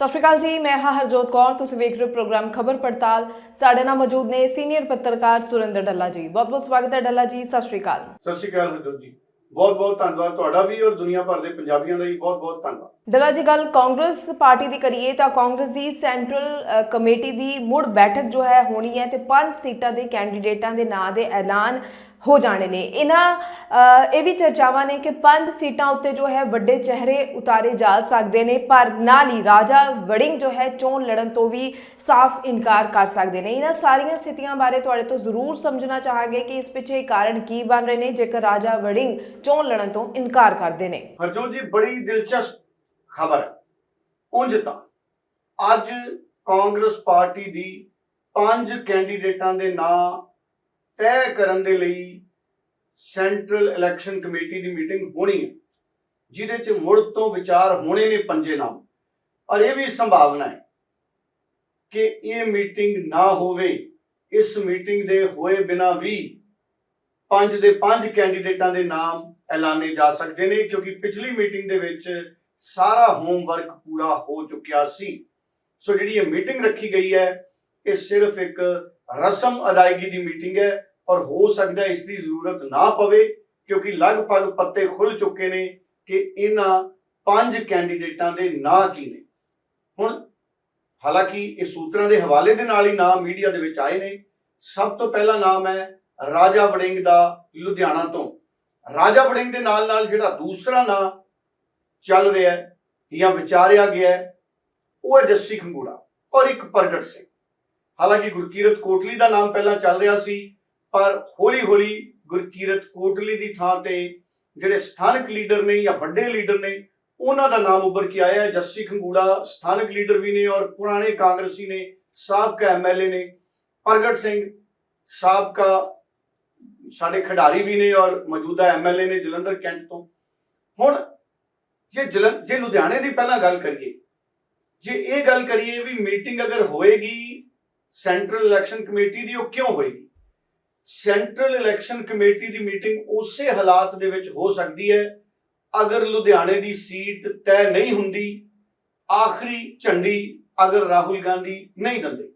ਸਤਿ ਸ਼੍ਰੀ ਅਕਾਲ ਜੀ ਮੈਂ ਹਾਂ ਹਰਜੋਤ ਕੌਰ ਤੁਸੀਂ ਵੇਖ ਰਹੇ ਹੋ ਪ੍ਰੋਗਰਾਮ ਖਬਰ ਪੜਤਾਲ। ਸਾਡੇ ਨਾਲ ਮੌਜੂਦ ਨੇ ਸੀਨੀਅਰ ਪੱਤਰਕਾਰ ਸੁਰਿੰਦਰ ਡੱਲਾ ਜੀ। ਬਹੁਤ ਬਹੁਤ ਸਵਾਗਤ ਹੈ ਡੱਲਾ ਜੀ ਸਤਿ ਸ਼੍ਰੀ ਅਕਾਲ। ਸਤਿ ਸ਼੍ਰੀ ਅਕਾਲ ਹਰਜੋਤ ਜੀ। ਬਹੁਤ ਬਹੁਤ ਧੰਨਵਾਦ ਤੁਹਾਡਾ ਵੀ ਔਰ ਦੁਨੀਆ ਭਰ ਦੇ ਪੰਜਾਬੀਆਂ ਦਾ ਵੀ ਬਹੁਤ ਬਹੁਤ ਧੰਨਵਾਦ। ਡੱਲਾ ਜੀ ਗੱਲ ਕਾਂਗਰਸ ਪਾਰਟੀ ਦੀ ਕਰੀਏ ਤਾਂ ਕਾਂਗਰਸ ਦੀ ਸੈਂਟਰਲ ਕਮੇਟੀ ਦੀ ਮੁੜ ਬੈਠਕ ਜੋ ਹੈ ਹੋਣੀ ਹੈ ਤੇ ਪੰਜ ਸੀਟਾਂ ਦੇ ਕੈਂਡੀਡੇਟਾਂ ਦੇ ਨਾਂ ਦੇ ਐਲਾਨ ਹੋ ਜਾਣੇ ਨੇ। ਇਹਨਾਂ ਇਹ ਵੀ ਚਰਚਾਵਾਂ ਨੇ ਕਿ ਪੰਜ ਸੀਟਾਂ ਉੱਤੇ ਜੋ ਹੈ ਵੱਡੇ ਚਿਹਰੇ ਉਤਾਰੇ ਜਾ ਸਕਦੇ ਨੇ, ਪਰ ਨਾਲ ਹੀ ਰਾਜਾ ਵੜਿੰਗ ਜੋ ਹੈ ਚੋਣ ਲੜਨ ਤੋਂ ਵੀ ਸਾਫ਼ ਇਨਕਾਰ ਕਰ ਸਕਦੇ ਨੇ। ਇਹਨਾਂ ਸਾਰੀਆਂ ਸਥਿਤੀਆਂ ਬਾਰੇ ਤੁਹਾਡੇ ਤੋਂ ਜ਼ਰੂਰ ਸਮਝਣਾ ਚਾਹਾਂਗੇ ਕਿ ਇਸ ਪਿੱਛੇ ਕਾਰਨ ਕੀ ਬਣ ਰਹੇ ਨੇ, ਜੇਕਰ ਰਾਜਾ ਵੜਿੰਗ ਚੋਣ ਲੜਨ ਤੋਂ ਇਨਕਾਰ ਕਰਦੇ ਨੇ। ਹਰਜੋਤ ਜੀ, ਬੜੀ ਦਿਲਚਸਪ ਖਬਰ ਹੈ। ਉਂਝ ਤਾਂ ਅੱਜ ਕਾਂਗਰਸ ਪਾਰਟੀ ਦੀ ਪੰਜ ਕੈਂਡੀਡੇਟਾਂ ਦੇ ਨਾਂ ਤੈਅ ਕਰਨ ਦੇ ਲਈ ਸੈਂਟਰਲ ਇਲੈਕਸ਼ਨ ਕਮੇਟੀ ਦੀ ਮੀਟਿੰਗ ਹੋਣੀ ਹੈ, ਜਿਹਦੇ 'ਚ ਮੁੜ ਤੋਂ ਵਿਚਾਰ ਹੋਣੇ ਨੇ ਪੰਜੇ ਨਾਮ ਔਰ ਇਹ ਵੀ ਸੰਭਾਵਨਾ ਹੈ ਕਿ ਇਹ ਮੀਟਿੰਗ ਨਾ ਹੋਵੇ, ਇਸ ਮੀਟਿੰਗ ਦੇ ਹੋਏ ਬਿਨਾ ਵੀ ਪੰਜ ਦੇ ਪੰਜ ਕੈਂਡੀਡੇਟਾਂ ਦੇ ਨਾਮ ਐਲਾਨੇ ਜਾ ਸਕਦੇ ਨੇ, ਕਿਉਂਕਿ ਪਿਛਲੀ ਮੀਟਿੰਗ ਦੇ ਵਿੱਚ ਸਾਰਾ ਹੋਮਵਰਕ ਪੂਰਾ ਹੋ ਚੁੱਕਿਆ ਸੀ। ਸੋ ਜਿਹੜੀ ਇਹ ਮੀਟਿੰਗ ਰੱਖੀ ਗਈ ਹੈ, ਇਹ ਸਿਰਫ ਇੱਕ ਰਸਮ ਅਦਾਇਗੀ ਦੀ ਮੀਟਿੰਗ ਹੈ ਔਰ ਹੋ ਸਕਦਾ ਇਸ ਦੀ ਜ਼ਰੂਰਤ ਨਾ ਪਵੇ, ਕਿਉਂਕਿ ਲਗਭਗ ਪੱਤੇ ਖੁੱਲ ਚੁੱਕੇ ਨੇ ਕਿ ਇਹਨਾਂ ਪੰਜ ਕੈਂਡੀਡੇਟਾਂ ਦੇ ਨਾਂ ਕੀ ਨੇ। ਹੁਣ, ਹਾਲਾਂਕਿ ਇਹ ਸੂਤਰਾਂ ਦੇ ਹਵਾਲੇ ਦੇ ਨਾਲ ਹੀ ਨਾਮ ਮੀਡੀਆ ਦੇ ਵਿੱਚ ਆਏ ਨੇ। ਸਭ ਤੋਂ ਪਹਿਲਾ ਨਾਮ ਹੈ ਰਾਜਾ ਵੜਿੰਗ ਦਾ ਲੁਧਿਆਣਾ ਤੋਂ। ਰਾਜਾ ਵੜਿੰਗ ਦੇ ਨਾਲ ਨਾਲ ਜਿਹੜਾ ਦੂਸਰਾ ਨਾਂ ਚੱਲ ਰਿਹਾ ਹੈ ਜਾਂ ਵਿਚਾਰਿਆ ਗਿਆ ਹੈ, ਉਹ ਹੈ ਜੱਸੀ ਖੰਗੂੜਾ ਔਰ ਇੱਕ ਪ੍ਰਗਟ ਸਿੰਘ। ਹਾਲਾਂਕਿ ਗੁਰਕੀਰਤ ਕੋਟਲੀ ਦਾ ਨਾਮ ਪਹਿਲਾਂ ਚੱਲ ਰਿਹਾ ਸੀ ਪਰ ਹੌਲੀ ਹੌਲੀ ਗੁਰਕੀਰਤ ਕੋਟਲੀ ਦੀ ਥਾਂ ਤੇ ਜਿਹੜੇ ਸਥਾਨਕ ਲੀਡਰ ਨੇ ਜਾਂ ਵੱਡੇ ਲੀਡਰ ਨੇ, ਉਹਨਾਂ ਦਾ ਨਾਮ ਉੱਭਰ ਕੇ ਆਇਆ ਹੈ। ਜੱਸੀ ਖੰਗੂੜਾ ਸਥਾਨਕ ਲੀਡਰ ਵੀ ਨੇ ਔਰ ਪੁਰਾਣੇ ਕਾਂਗਰਸੀ ਨੇ, ਸਾਬਕਾ ਐਮਐਲਏ ਨੇ, ਪ੍ਰਗਟ ਸਿੰਘ ਸਾਬਕਾ ਸਾਡੇ ਖਿਡਾਰੀ ਵੀ ਨੇ ਔਰ ਮੌਜੂਦਾ ਐਮਐਲਏ ਨੇ ਜਲੰਧਰ ਕੈਂਟ ਤੋਂ। ਹੁਣ ਜੇ ਜਲੰ, ਜੇ ਲੁਧਿਆਣੇ ਦੀ ਪਹਿਲਾਂ ਗੱਲ ਕਰੀਏ, ਜੇ ਇਹ ਗੱਲ ਕਰੀਏ ਵੀ ਮੀਟਿੰਗ ਅਗਰ ਹੋਏਗੀ, ਸੈਂਟਰਲ ਇਲੈਕਸ਼ਨ ਕਮੇਟੀ ਦੀ ਉਹ ਕਿਉਂ ਹੋਏਗੀ? ਸੈਂਟਰਲ ਇਲੈਕਸ਼ਨ ਕਮੇਟੀ ਦੀ ਮੀਟਿੰਗ ਉਸੇ ਹਾਲਾਤ ਦੇ ਵਿੱਚ ਹੋ ਸਕਦੀ ਹੈ। ਅਗਰ ਲੁਧਿਆਣੇ ਦੀ ਸੀਟ ਤੈਅ ਨਹੀਂ ਹੁੰਦੀ, ਆਖਰੀ ਝੰਡੀ ਅਗਰ ਰਾਹੁਲ ਗਾਂਧੀ ਨਹੀਂ ਦਿੰਦੇ।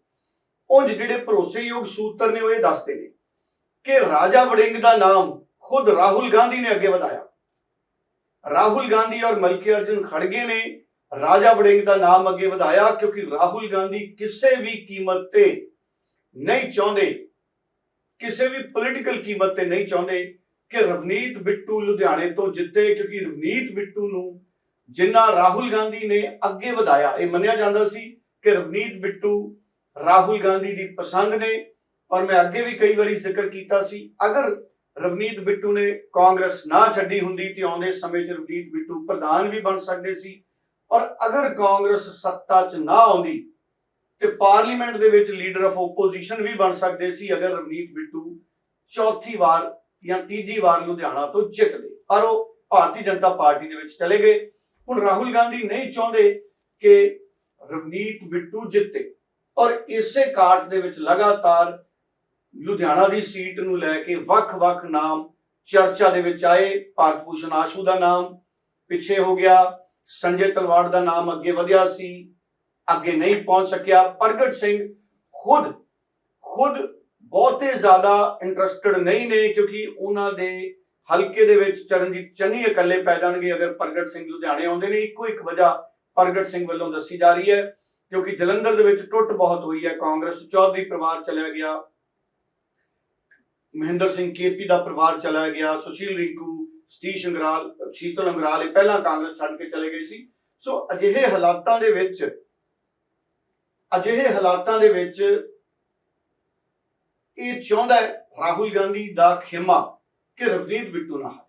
ਉਂਝ ਜਿਹੜੇ ਭਰੋਸੇਯੋਗ ਸੂਤਰ ਨੇ ਉਹ ਇਹ ਦੱਸਦੇ ਨੇ ਕਿ ਰਾਜਾ ਵੜਿੰਗ ਦਾ ਨਾਮ ਖੁਦ ਰਾਹੁਲ ਗਾਂਧੀ ਨੇ ਅੱਗੇ ਵਧਾਇਆ। ਰਾਹੁਲ ਗਾਂਧੀ ਔਰ ਮਲਕੀ ਅਰਜੁਨ ਖੜਗੇ ਨੇ ਰਾਜਾ ਵੜਿੰਗ ਦਾ ਨਾਮ ਅੱਗੇ ਵਧਾਇਆ ਕਿਉਂਕਿ ਰਾਹੁਲ ਗਾਂਧੀ ਕਿਸੇ ਵੀ ਕੀਮਤ ਤੇ ਨਹੀਂ ਚਾਹੁੰਦੇ ਕਿਸੇ ਵੀ ਪੋਲੀਟੀਕਲ ਕੀਮਤ ਤੇ ਨਹੀਂ ਚਾਹੁੰਦੇ ਕਿ ਰਵਨੀਤ ਬਿੱਟੂ ਲੁਧਿਆਣੇ ਤੋਂ ਜਿੱਤੇ, ਕਿਉਂਕਿ ਰਵਨੀਤ ਬਿੱਟੂ ਨੂੰ ਜਿੰਨਾ ਰਾਹੁਲ ਗਾਂਧੀ ਨੇ ਅੱਗੇ ਵਧਾਇਆ, ਇਹ ਮੰਨਿਆ ਜਾਂਦਾ ਸੀ ਕਿ ਰਵਨੀਤ ਬਿੱਟੂ ਰਾਹੁਲ ਗਾਂਧੀ ਦੀ ਪਸੰਦ ਨੇ, ਔਰ ਮੈਂ ਅੱਗੇ ਵੀ ਕਈ ਵਾਰੀ ਜ਼ਿਕਰ ਕੀਤਾ ਸੀ, ਅਗਰ ਰਵਨੀਤ ਬਿੱਟੂ ਨੇ ਕਾਂਗਰਸ ਨਾ ਛੱਡੀ ਹੁੰਦੀ ਤੇ ਆਉਂਦੇ ਸਮੇਂ 'ਚ ਰਵਨੀਤ ਬਿੱਟੂ ਪ੍ਰਧਾਨ ਵੀ ਬਣ ਸਕਦੇ ਸੀ, ਔਰ ਅਗਰ ਕਾਂਗਰਸ ਸੱਤਾ 'ਚ ਨਾ ਆਉਂਦੀ ਤੇ ਪਾਰਲੀਮੈਂਟ ਦੇ ਵਿੱਚ ਲੀਡਰ ਆਫ ਓਪੋਜੀਸ਼ਨ ਵੀ ਬਣ ਸਕਦੇ ਸੀ ਅਗਰ ਰਵਨੀਤ ਬਿੱਟੂ ਚੌਥੀ ਵਾਰ ਜਾਂ ਤੀਜੀ ਵਾਰ ਲੁਧਿਆਣਾ ਤੋਂ ਜਿੱਤਦੇ। ਪਰ ਉਹ ਭਾਰਤੀ ਜਨਤਾ ਪਾਰਟੀ ਦੇ ਵਿੱਚ ਚਲੇ ਗਏ। ਹੁਣ ਰਾਹੁਲ ਗਾਂਧੀ ਨਹੀਂ ਚਾਹੁੰਦੇ ਕਿ ਰਵਨੀਤ ਬਿੱਟੂ ਜਿੱਤੇ। ਔਰ ਇਸੇ ਕਾਟ ਦੇ ਵਿੱਚ ਲਗਾਤਾਰ ਲੁਧਿਆਣਾ ਦੀ ਸੀਟ ਨੂੰ ਲੈ ਕੇ ਵੱਖ-ਵੱਖ ਨਾਮ ਚਰਚਾ ਦੇ ਵਿੱਚ ਆਏ। ਭਾਰਤ ਭੂਸ਼ਣ ਆਸ਼ੂ ਦਾ ਨਾਮ ਪਿੱਛੇ ਹੋ ਗਿਆ। ਸੰਜੇ ਤਲਵਾੜ ਦਾ ਨਾਮ ਅੱਗੇ ਵਧਿਆ ਸੀ। ਅੱਗੇ ਨਹੀਂ ਪਹੁੰਚ ਸਕਿਆ। ਪ੍ਰਗਟ ਸਿੰਘ ਖੁਦ ਖੁਦ ਬਹੁਤੇ ਜ਼ਿਆਦਾ ਇੰਟਰਸਟਡ ਨਹੀਂ ਨੇ ਕਿਉਂਕਿ ਉਹਨਾਂ ਦੇ ਹਲਕੇ ਦੇ ਵਿੱਚ ਚਰਨਜੀਤ ਚੰਨੀ ਇਕੱਲੇ ਪੈ ਜਾਣਗੇ। ਅਗਰ ਪ੍ਰਗਟ ਸਿੰਘ ਲੁਧਿਆਣੇ ਆਉਂਦੇ ਨੇ, ਇੱਕੋ ਇੱਕ ਵਜ੍ਹਾ ਪ੍ਰਗਟ ਸਿੰਘ ਵੱਲੋਂ ਦੱਸੀ ਜਾ ਰਹੀ ਹੈ, ਕਿਉਂਕਿ ਜਲੰਧਰ ਦੇ ਵਿੱਚ ਟੁੱਟ ਬਹੁਤ ਹੋਈ ਹੈ। ਕਾਂਗਰਸ ਚੌਧਰੀ ਪਰਿਵਾਰ ਚਲਿਆ ਗਿਆ, ਮਹਿੰਦਰ ਸਿੰਘ ਕੇਪੀ ਦਾ ਪਰਿਵਾਰ ਚਲਾ ਗਿਆ, ਸੁਸ਼ੀਲ ਰਿੰਕੂ, ਸਤੀਸ਼ ਅੰਗਰਾਲ, ਸ਼ੀਤਲ ਅੰਗਰਾਲ ਇਹ ਪਹਿਲਾਂ ਕਾਂਗਰਸ ਛੱਡ ਕੇ ਚਲੇ ਗਏ ਸੀ। ਸੋ ਅਜਿਹੇ ਹਾਲਾਤਾਂ ਦੇ ਵਿੱਚ ਅਜਿਹੇ ਹਾਲਾਤਾਂ ਦੇ ਵਿੱਚ ਇਹ ਚਾਹੁੰਦਾ ਹੈ ਰਾਹੁਲ ਗਾਂਧੀ ਦਾ ਖਿਮਾ ਕਿ ਰਵਨੀਤ ਬਿੱਟੂ ਨਾ ਹਾਰੇ।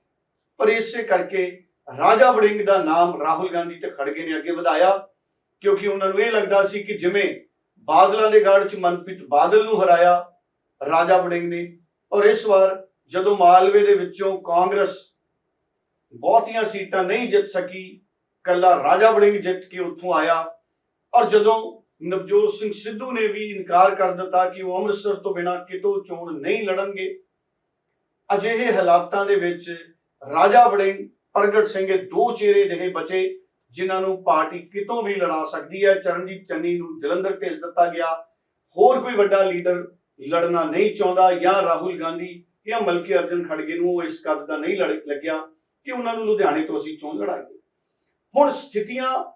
ਪਰ ਇਸੇ ਕਰਕੇ ਰਾਜਾ ਵੜਿੰਗ ਦਾ ਨਾਮ ਰਾਹੁਲ ਗਾਂਧੀ ਤੇ ਖੜਗੇ ਨੇ ਅੱਗੇ ਵਧਾਇਆ, ਕਿਉਂਕਿ ਉਹਨਾਂ ਨੂੰ ਇਹ ਲੱਗਦਾ ਸੀ ਕਿ ਜਿਵੇਂ ਬਾਦਲਾਂ ਦੇ ਗੜ 'ਚ ਮਨਪ੍ਰੀਤ ਬਾਦਲ ਨੂੰ ਹਰਾਇਆ ਰਾਜਾ ਵੜਿੰਗ ਨੇ, ਔਰ ਇਸ ਵਾਰ ਜਦੋਂ ਮਾਲਵੇ ਦੇ ਵਿੱਚੋਂ ਕਾਂਗਰਸ ਬਹੁਤੀਆਂ ਸੀਟਾਂ ਨਹੀਂ ਜਿੱਤ ਸਕੀ, ਕੱਲਾ ਰਾਜਾ ਵੜਿੰਗ ਜਿੱਤ ਕੇ ਉੱਥੋਂ ਆਇਆ, ਔਰ ਜਦੋਂ ਨਵਜੋਤ ਸਿੰਘ ਸਿੱਧੂ ਨੇ ਵੀ ਇਨਕਾਰ ਕਰ ਦਿੱਤਾ ਕਿ ਉਹ ਅੰਮ੍ਰਿਤਸਰ ਤੋਂ ਬਿਨਾਂ ਕਿਤੋਂ ਚੋਣ ਨਹੀਂ ਲੜਨਗੇ। ਅਜਿਹੇ ਹਾਲਾਤਾਂ ਦੇ ਵਿੱਚ ਰਾਜਾ ਵੜਿੰਗ, ਪ੍ਰਗਟ ਸਿੰਘ ਇਹ ਦੋ ਚਿਹਰੇ ਜਿਹੇ ਬਚੇ, ਜਿਨ੍ਹਾਂ ਨੂੰ ਪਾਰਟੀ ਕਿਤੋਂ ਵੀ ਲੜਾ ਸਕਦੀ ਹੈ। ਚਰਨਜੀਤ ਚੰਨੀ ਨੂੰ ਜਲੰਧਰ ਭੇਜ ਦਿੱਤਾ ਗਿਆ। ਹੋਰ ਕੋਈ ਵੱਡਾ ਲੀਡਰ ਲੜਨਾ ਨਹੀਂ ਚਾਹੁੰਦਾ ਜਾਂ ਰਾਹੁਲ ਗਾਂਧੀ ਜਾਂ ਮਲਕੀ ਅਰਜਨ ਖੜਗੇ ਨੂੰ ਉਹ ਇਸ ਕੱਦ ਦਾ ਨਹੀਂ ਲੜ- ਲੱਗਿਆ ਕਿ ਉਹਨਾਂ ਨੂੰ ਲੁਧਿਆਣੇ ਤੋਂ ਅਸੀਂ ਚੋਣ ਲੜਾਂਗੇ। ਹੁਣ ਸਥਿਤੀਆਂ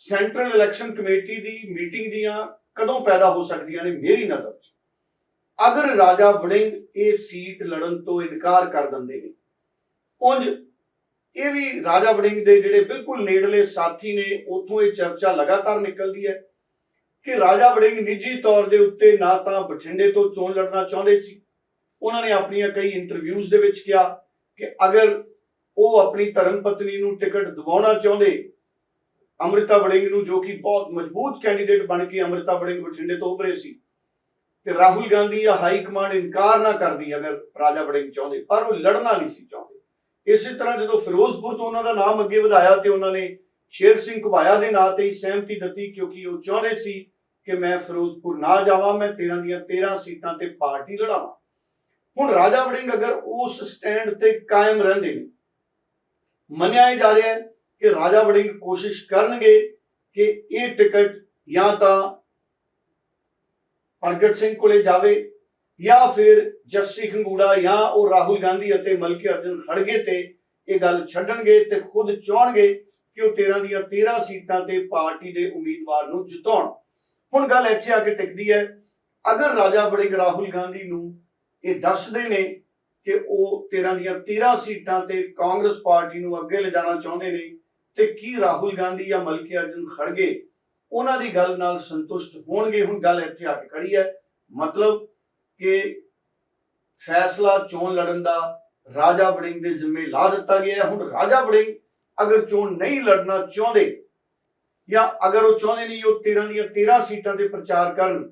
ਸੈਂਟਰਲ ਇਲੈਕਸ਼ਨ ਕਮੇਟੀ ਦੀ ਮੀਟਿੰਗ ਦੀਆਂ ਕਦੋਂ ਪੈਦਾ ਹੋ ਸਕਦੀਆਂ ਨੇ ਮੇਰੀ ਨਜ਼ਰ 'ਚ ਅਗਰ ਰਾਜਾ ਵੜਿੰਗ ਇਹ ਸੀਟ ਲੜਨ ਤੋਂ ਇਨਕਾਰ ਕਰ ਦਿੰਦੇ ਨੇ, ਉਂਝ ਇਹ ਵੀ ਰਾਜਾ ਵੜਿੰਗ ਦੇ ਜਿਹੜੇ ਬਿਲਕੁਲ ਨੇੜਲੇ ਸਾਥੀ ਨੇ, ਉਥੋਂ ਇਹ ਚਰਚਾ ਲਗਾਤਾਰ ਨਿਕਲਦੀ ਹੈ ਕਿ ਰਾਜਾ ਵੜਿੰਗ ਨਿੱਜੀ ਤੌਰ ਦੇ ਉੱਤੇ ਨਾ ਤਾਂ ਬਠਿੰਡੇ ਤੋਂ ਚੋਣ ਲੜਨਾ ਚਾਹੁੰਦੇ ਸੀ। ਉਹਨਾਂ ਨੇ ਆਪਣੀਆਂ ਕਈ ਇੰਟਰਵਿਊਜ਼ ਦੇ ਵਿੱਚ ਕਿਹਾ ਕਿ ਅਗਰ ਉਹ ਆਪਣੀ ਧਰਮ ਪਤਨੀ ਨੂੰ ਟਿਕਟ ਦਿਵਾਉਣਾ ਚਾਹੁੰਦੇ ਅੰਮ੍ਰਿਤਾ ਵੜਿੰਗ ਨੂੰ ਜੋ ਕਿ ਬਹੁਤ ਮਜ਼ਬੂਤ ਕੈਂਡੀਡੇਟ ਬਣ ਕੇ ਅੰਮ੍ਰਿਤਾ ਵੜਿੰਗ ਬਠਿੰਡੇ ਤੋਂ ਉਭਰੇ ਸੀ। ਤੇ ਰਾਹੁਲ ਗਾਂਧੀ ਜਾਂ ਹਾਈ ਕਮਾਂਡ ਇਨਕਾਰ ਨਾ ਕਰਦੀ ਅਗਰ ਰਾਜਾ ਵੜਿੰਗ ਚਾਹੁੰਦੇ, ਪਰ ਉਹ ਲੜਨਾ ਨਹੀਂ ਸੀ ਚਾਹੁੰਦੇ। ਇਸੇ ਤਰ੍ਹਾਂ ਜਦੋਂ ਫਿਰੋਜ਼ਪੁਰ ਤੋਂ ਉਹਨਾਂ ਦਾ ਨਾਮ ਅੱਗੇ ਵਧਾਇਆ ਤੇ ਉਹਨਾਂ ਨੇ ਸ਼ੇਰ ਸਿੰਘ ਘੁਬਾਇਆ ਦੇ ਨਾਂ ਤੇ ਹੀ ਸਹਿਮਤੀ ਦਿੱਤੀ ਕਿਉਂਕਿ ਉਹ ਚਾਹੁੰਦੇ ਸੀ ਕਿ ਮੈਂ ਫਿਰੋਜ਼ਪੁਰ ਨਾ ਜਾਵਾਂ, ਮੈਂ 13 ਦੀਆਂ 13 ਸੀਟਾਂ ਤੇ ਪਾਰਟੀ ਲੜਾਵਾਂ। ਹੁਣ ਰਾਜਾ ਵੜਿੰਗ ਅਗਰ ਉਸ ਸਟੈਂਡ ਤੇ ਕਾਇਮ ਰਹਿੰਦੇ ਨੇ, ਮੰਨਿਆ ਜਾ ਰਿਹਾ ਹੈ ਕਿ ਰਾਜਾ ਵੜਿੰਗ ਕੋਸ਼ਿਸ਼ ਕਰਨਗੇ ਕਿ ਇਹ ਟਿਕਟ ਜਾਂ ਤਾਂ ਪ੍ਰਗਟ ਸਿੰਘ ਕੋਲੇ ਜਾਵੇ ਜਾਂ ਫਿਰ ਜੱਸੀ ਖੰਗੂੜਾ ਜਾਂ ਉਹ ਰਾਹੁਲ ਗਾਂਧੀ ਅਤੇ ਮਲਕੀ ਅਰਜਨ ਖੜਗੇ ਤੇ ਇਹ ਗੱਲ ਛੱਡਣਗੇ ਤੇ ਖੁਦ ਚਾਹਣਗੇ ਕਿ ਉਹ 13 ਦੀਆਂ 13 ਸੀਟਾਂ ਤੇ ਪਾਰਟੀ ਦੇ ਉਮੀਦਵਾਰ ਨੂੰ ਜਿਤਾਉਣ। ਹੁਣ ਗੱਲ ਇੱਥੇ ਆ ਕੇ ਟਿਕਦੀ ਹੈ, ਅਗਰ ਰਾਜਾ ਵੜਿੰਗ ਰਾਹੁਲ ਗਾਂਧੀ ਨੂੰ ਇਹ ਦੱਸਦੇ ਨੇ ਕਿ ਉਹ 13 ਦੀਆਂ 13 ਸੀਟਾਂ ਤੇ ਕਾਂਗਰਸ ਪਾਰਟੀ ਨੂੰ ਅੱਗੇ ਲਿਜਾਣਾ ਚਾਹੁੰਦੇ ਨੇ ਤੇ ਕੀ ਰਾਹੁਲ ਗਾਂਧੀ ਜਾਂ ਮਲਕੀ ਅਰਜਨ ਖੜਗੇ ਉਹਨਾਂ ਦੀ ਗੱਲ ਨਾਲ ਸੰਤੁਸ਼ਟ ਹੋਣਗੇ। ਹੁਣ ਗੱਲ ਇੱਥੇ ਆ ਕੇ ਖੜੀ ਹੈ। ਮਤਲਬ ਕਿ ਫੈਸਲਾ ਚੋਣ ਲੜਨ ਦਾ ਰਾਜਾ ਵੜਿੰਗ ਦੇ ਜ਼ਿੰਮੇ ਲਾ ਦਿੱਤਾ ਗਿਆ ਹੁਣ ਰਾਜਾ ਵੜਿੰਗ ਅਗਰ ਚੋਣ ਨਹੀਂ ਲੜਨਾ ਚਾਹੁੰਦੇ ਜਾਂ ਅਗਰ ਉਹ ਚਾਹੁੰਦੇ ਨਹੀਂ, ਉਹ 13 ਦੀਆਂ 13 ਸੀਟਾਂ ਤੇ ਪ੍ਰਚਾਰ ਕਰਨ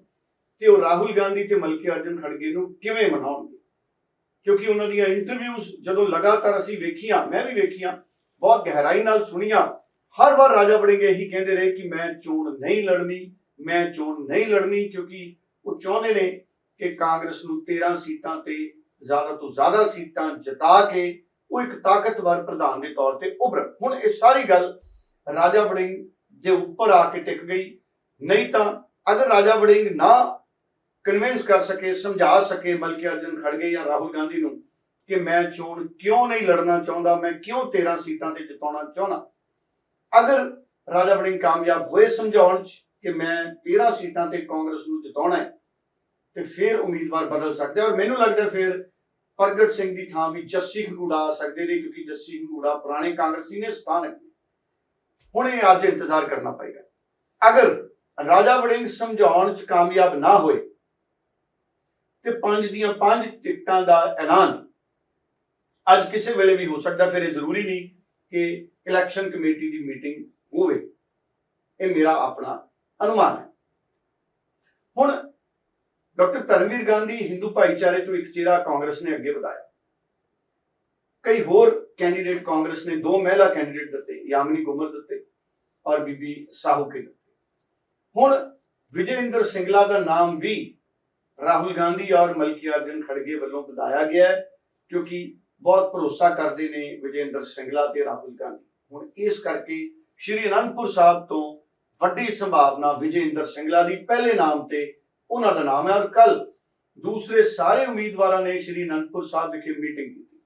ਤੇ ਉਹ ਰਾਹੁਲ ਗਾਂਧੀ ਤੇ ਮਲਕੀ ਅਰਜਨ ਖੜਗੇ ਨੂੰ ਕਿਵੇਂ ਮਨਾਉਣਗੇ? ਕਿਉਂਕਿ ਉਹਨਾਂ ਦੀਆਂ ਇੰਟਰਵਿਊਜ਼ ਜਦੋਂ ਲਗਾਤਾਰ ਅਸੀਂ ਵੇਖੀਆਂ, ਮੈਂ ਵੀ ਵੇਖੀਆਂ ਬਹੁਤ ਗਹਿਰਾਈ ਨਾਲ ਸੁਣੀਆਂ। ਹਰ ਵਾਰ ਰਾਜਾ ਵੜਿੰਗ ਇਹੀ ਕਹਿੰਦੇ ਰਹੇ ਕਿ ਮੈਂ ਚੋਣ ਨਹੀਂ ਲੜਨੀ, ਮੈਂ ਚੋਣ ਨਹੀਂ ਲੜਨੀ ਕਿਉਂਕਿ ਉਹ ਚਾਹੁੰਦੇ ਨੇ ਕਿ ਕਾਂਗਰਸ ਨੂੰ 13 ਸੀਟਾਂ ਤੇ ਜ਼ਿਆਦਾ ਤੋਂ ਜ਼ਿਆਦਾ ਸੀਟਾਂ ਜਿਤਾ ਕੇ ਉਹ ਇੱਕ ਤਾਕਤਵਰ ਪ੍ਰਧਾਨ ਦੇ ਤੌਰ ਤੇ ਉਭਰ ਹੁਣ ਇਹ ਸਾਰੀ ਗੱਲ ਰਾਜਾ ਵੜਿੰਗ ਦੇ ਉੱਪਰ ਆ ਕੇ ਟਿਕ ਗਈ। ਨਹੀਂ ਤਾਂ ਅਗਰ ਰਾਜਾ ਵੜਿੰਗ ਨਾ ਕਨਵਿੰਸ ਕਰ ਸਕੇ, ਸਮਝਾ ਸਕੇ ਮਲਕੀ ਅਰਜਨ ਖੜਗੇ ਜਾਂ ਰਾਹੁਲ ਗਾਂਧੀ ਨੂੰ ਕਿ ਮੈਂ ਚੋਣ ਕਿਉਂ ਨਹੀਂ ਲੜਨਾ ਚਾਹੁੰਦਾ? ਮੈਂ ਕਿਉਂ 13 ਸੀਟਾਂ ਤੇ ਜਿਤਾਉਣਾ ਚਾਹੁੰਦਾ? ਅਗਰ ਰਾਜਾ ਵੜਿੰਗ ਕਾਮਯਾਬ ਹੋਏ ਸਮਝਾਉਣ ਚ ਕਿ ਮੈਂ 13 ਸੀਟਾਂ ਤੇ ਕਾਂਗਰਸ ਨੂੰ ਜਿਤਾਉਣਾ ਹੈ, ਤੇ ਫਿਰ ਉਮੀਦਵਾਰ ਬਦਲ ਸਕਦੇ ਔਰ ਮੈਨੂੰ ਲੱਗਦਾ ਫਿਰ ਪ੍ਰਗਟ ਸਿੰਘ ਦੀ ਥਾਂ ਵੀ ਜੱਸੀ ਖੰਗੂੜਾ ਆ ਸਕਦੇ ਨੇ, ਕਿਉਂਕਿ ਜੱਸੀ ਖੰਗੂੜਾ ਪੁਰਾਣੇ ਕਾਂਗਰਸੀ ਨੇ, ਸਥਾਨਕ ਨੇ। ਹੁਣ ਇਹ ਅੱਜ ਇੰਤਜ਼ਾਰ ਕਰਨਾ ਪਏਗਾ। ਅਗਰ ਰਾਜਾ ਵੜਿੰਗ ਸਮਝਾਉਣ ਚ ਕਾਮਯਾਬ ਨਾ ਹੋਏ, ਤੇ ਪੰਜ ਦੀਆਂ ਪੰਜ ਟਿਕਟਾਂ ਦਾ ਐਲਾਨ ਅੱਜ ਕਿਸੇ ਵੇਲੇ ਵੀ ਹੋ ਸਕਦਾ, ਫਿਰ ਇਹ ਜ਼ਰੂਰੀ ਨਹੀਂ ਕਿ ਇਲੈਕਸ਼ਨ ਕਮੇਟੀ ਦੀ ਮੀਟਿੰਗ ਹੋਵੇ। ਇਹ ਮੇਰਾ ਆਪਣਾ ਅਨੁਮਾਨ ਹੈ। ਹੁਣ ਡਾਕਟਰ ਧਰਮਵੀਰ ਗਾਂਧੀ ਹਿੰਦੂ ਭਾਈਚਾਰੇ ਤੋਂ ਇੱਕ ਚਿਹਰਾ ਕਾਂਗਰਸ ਨੇ ਅੱਗੇ ਵਧਾਇਆ। ਕਈ ਹੋਰ ਕੈਂਡੀਡੇਟ ਕਾਂਗਰਸ ਨੇ, ਦੋ ਮਹਿਲਾ ਕੈਂਡੀਡੇਟ ਦਿੱਤੇ, ਯਾਮਨੀ ਗੁਮਰ ਦਿੱਤੇ ਔਰ ਬੀਬੀ ਸਾਹੂ ਕੇ ਦਿੱਤੇ। ਹੁਣ ਵਿਜੇਂਦਰ ਸਿੰਗਲਾ ਦਾ ਨਾਮ ਵੀ ਰਾਹੁਲ ਗਾਂਧੀ ਔਰ ਮਲਕੀ ਅਰਜਨ ਖੜਗੇ ਵੱਲੋਂ ਵਧਾਇਆ ਗਿਆ ਹੈ, ਕਿਉਂਕਿ ਬਹੁਤ ਭਰੋਸਾ ਕਰਦੇ ਨੇ ਵਿਜੇਂਦਰ ਸਿੰਗਲਾ ਤੇ ਰਾਹੁਲ ਗਾਂਧੀ। ਹੁਣ ਇਸ ਕਰਕੇ ਸ਼੍ਰੀ ਅਨੰਦਪੁਰ ਸਾਹਿਬ ਤੋਂ ਵੱਡੀ ਸੰਭਾਵਨਾ ਵਿਜੇਂਦਰ ਸਿੰਗਲਾ ਦੀ ਪਹਿਲੇ ਨਾਮ ਤੇ ਉਹਨਾਂ ਦਾ ਨਾਮ ਹੈ ਔਰ ਕੱਲ ਦੂਸਰੇ ਸਾਰੇ ਉਮੀਦਵਾਰਾਂ ਨੇ ਸ਼੍ਰੀ ਅਨੰਦਪੁਰ ਸਾਹਿਬ ਵਿਖੇ ਮੀਟਿੰਗ ਕੀਤੀ।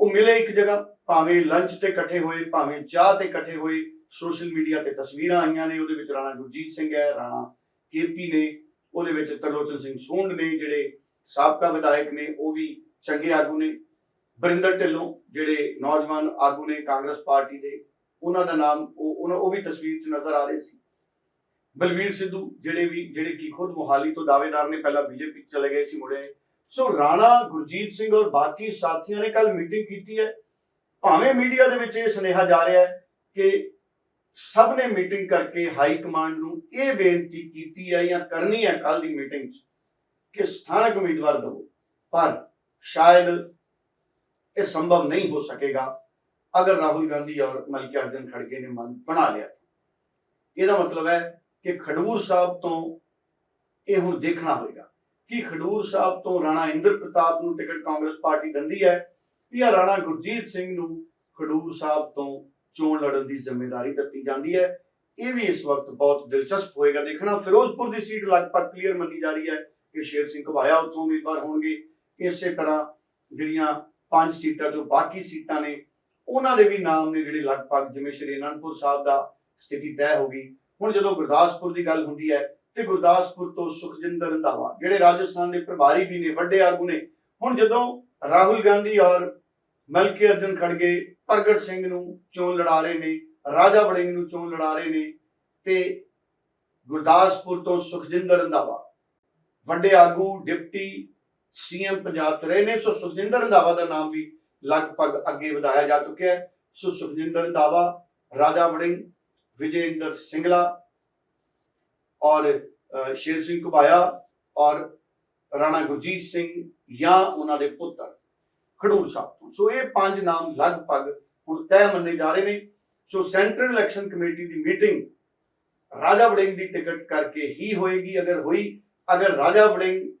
ਉਹ ਮਿਲੇ ਇੱਕ ਜਗ੍ਹਾ, ਭਾਵੇਂ ਲੰਚ ਤੇ ਇਕੱਠੇ ਹੋਏ, ਭਾਵੇਂ ਚਾਹ ਤੇ ਇਕੱਠੇ ਹੋਏ, ਸੋਸ਼ਲ ਮੀਡੀਆ ਤੇ ਤਸਵੀਰਾਂ ਆਈਆਂ ਨੇ, ਉਹਦੇ ਵਿੱਚ ਰਾਣਾ ਗੁਰਜੀਤ ਸਿੰਘ ਹੈ, ਰਾਣਾ ਕੇਪੀ ਨੇ, ਉਹਦੇ ਵਿੱਚ ਤਰਲੋਚਨ ਸਿੰਘ ਸੂੰਡ ਨੇ, ਜਿਹੜੇ ਸਾਬਕਾ ਵਿਧਾਇਕ ਨੇ, ਉਹ ਵੀ ਚੰਗੇ ਆਗੂ ਨੇ। ਬਰਿੰਦਰ ਢਿੱਲੋਂ, ਜਿਹੜੇ ਨੌਜਵਾਨ ਆਗੂ ਨੇ ਕਾਂਗਰਸ ਪਾਰਟੀ ਦੇ, ਉਹਨਾਂ ਦਾ ਨਾਮ, ਉਹ, ਉਹਨਾਂ- ਉਹ ਵੀ ਤਸਵੀਰ 'ਚ ਨਜ਼ਰ ਆ ਰਹੇ ਸੀ। ਬਲਵੀਰ ਸਿੱਧੂ, ਜਿਹੜੇ ਵੀ, ਜਿਹੜੇ ਕੀ ਖੁਦ ਮੁਹਾਲੀ ਤੋਂ ਦਾਅਵੇਦਾਰ ਨੇ, ਪਹਿਲਾਂ ਬੀਜੇਪੀ ਚਲੇ ਗਏ ਸੀ ਮੁੜੇ। ਸੋ ਰਾਣਾ ਗੁਰਜੀਤ ਸਿੰਘ ਔਰ ਬਾਕੀ ਸਾਥੀਆਂ ਨੇ ਕੱਲ ਮੀਟਿੰਗ ਕੀਤੀ ਹੈ। ਭਾਵੇਂ ਮੀਡੀਆ ਦੇ ਵਿੱਚ ਇਹ ਸੁਨੇਹਾ ਜਾ ਰਿਹਾ ਹੈ ਕਿ ਸਭ ਨੇ ਮੀਟਿੰਗ ਕਰਕੇ ਹਾਈ ਕਮਾਂਡ ਨੂੰ ਇਹ ਬੇਨਤੀ ਕੀਤੀ ਹੈ ਜਾਂ ਕਰਨੀ ਹੈ ਕੱਲ ਦੀ ਮੀਟਿੰਗ 'ਚ ਕਿ ਸਥਾਨਕ ਉਮੀਦਵਾਰ ਦਿਓ ਪਰ ਸ਼ਾਇਦ ਇਹ ਸੰਭਵ ਨਹੀਂ ਹੋ ਸਕੇਗਾ। ਅਗਰ ਰਾਹੁਲ ਗਾਂਧੀ ਔਰ ਮਲਿਕ ਅਰਜਨ ਖੜਗੇ ਨੇ ਮਨ ਬਣਾ ਇਹਦਾ ਮਤਲਬ ਹੈ ਕਿ ਖਡੂਰ ਸਾਹਿਬ ਤੋਂ ਇਹ ਹੁਣ ਦੇਖਣਾ ਹੋਵੇਗਾ ਕਿ ਖਡੂਰ ਸਾਹਿਬ ਤੋਂ ਰਾਣਾ ਇੰਦਰ ਪ੍ਰਤਾਪ ਨੂੰ ਟਿਕਟ ਕਾਂਗਰਸ ਪਾਰਟੀ ਦਿੰਦੀ ਹੈ ਜਾਂ ਰਾਣਾ ਗੁਰਜੀਤ ਸਿੰਘ ਨੂੰ ਖਡੂਰ ਸਾਹਿਬ ਤੋਂ ਚੋਣ ਲੜਨ ਦੀ ਜ਼ਿੰਮੇਵਾਰੀ ਦਿੱਤੀ ਜਾਂਦੀ ਹੈ। ਇਹ ਵੀ ਇਸ ਵਕਤ ਬਹੁਤ ਦਿਲਚਸਪ ਹੋਏਗਾ ਦੇਖਣਾ। ਫਿਰੋਜ਼ਪੁਰ ਦੀ ਸੀਟ ਲਗਭਗ ਕਲੀਅਰ ਮੰਨੀ ਜਾ ਰਹੀ ਹੈ ਕਿ ਸ਼ੇਰ ਸਿੰਘ ਘਬਾਇਆ ਉੱਥੋਂ ਉਮੀਦਵਾਰ ਹੋਣਗੇ। ਇਸੇ ਤਰ੍ਹਾਂ ਜਿਹੜੀਆਂ ਪੰਜ ਸੀਟਾਂ ਜੋ ਬਾਕੀ ਸੀਟਾਂ ਨੇ, ਉਹਨਾਂ ਦੇ ਵੀ ਨਾਮ ਨੇ ਜਿਹੜੇ ਲਗਭਗ ਜਿਵੇਂ ਸ਼੍ਰੀ ਅਨੰਦਪੁਰ ਸਾਹਿਬ ਦਾ ਸਥਿਤੀ ਤੈਅ ਹੋ ਗਈ। ਹੁਣ ਜਦੋਂ ਗੁਰਦਾਸਪੁਰ ਦੀ ਗੱਲ ਹੁੰਦੀ ਹੈ, ਤੇ ਗੁਰਦਾਸਪੁਰ ਤੋਂ ਸੁਖਜਿੰਦਰ ਰੰਧਾਵਾ, ਜਿਹੜੇ ਰਾਜਸਥਾਨ ਦੇ ਪ੍ਰਭਾਰੀ ਵੀ ਨੇ, ਵੱਡੇ ਆਗੂ ਨੇ, ਹੁਣ ਜਦੋਂ ਰਾਹੁਲ ਗਾਂਧੀ ਔਰ ਮਲਕੀ ਅਰਜਨ ਖੜਗੇ ਪ੍ਰਗਟ ਸਿੰਘ ਨੂੰ ਚੋਣ ਲੜਾ ਰਹੇ ਨੇ, ਰਾਜਾ ਵੜਿੰਗ ਨੂੰ ਚੋਣ ਲੜਾ ਰਹੇ ਨੇ, ਤੇ ਗੁਰਦਾਸਪੁਰ ਤੋਂ ਸੁਖਜਿੰਦਰ ਰੰਧਾਵਾ, ਵੱਡੇ ਆਗੂ, ਡਿਪਟੀ ਸੀਐਮ ਪੰਜਾਬ ਚ ਰਹੇ ਨੇ, ਸੋ ਸੁਖਜਿੰਦਰ ਰੰਧਾਵਾ ਦਾ ਨਾਮ ਵੀ ਲਗਭਗ ਅੱਗੇ ਵਧਾਇਆ ਜਾ ਚੁੱਕਿਆ ਹੈ। ਸੋ ਸੁਖਜਿੰਦਰ ਰੰਧਾਵਾ, ਰਾਜਾ ਵੜਿੰਗ, ਵਿਜੇਂਦਰ ਸਿੰਗਲਾ ਔਰ ਸ਼ੇਰ ਸਿੰਘ ਘੁਬਾਇਆ ਔਰ ਰਾਣਾ ਗੁਰਜੀਤ ਸਿੰਘ ਜਾਂ ਉਹਨਾਂ ਦੇ ਪੁੱਤਰ ਖਡੂਰ ਸਾਹਿਬ ਤੋਂ। ਸੋ ਇਹ ਪੰਜ ਨਾਮ ਲਗਭਗ ਹੁਣ ਤੈਅ ਮੰਨੇ ਜਾ ਰਹੇ ਨੇ। ਸੋ ਸੈਂਟਰਲ ਇਲੈਕਸ਼ਨ ਕਮੇਟੀ ਦੀ ਮੀਟਿੰਗ ਰਾਜਾ ਵੜਿੰਗ ਦੀ ਟਿਕਟ ਕਰਕੇ ਹੀ ਹੋਏਗੀ। ਅਗਰ ਹੋਈ, ਅਗਰ ਰਾਜਾ ਵੜਿੰਗ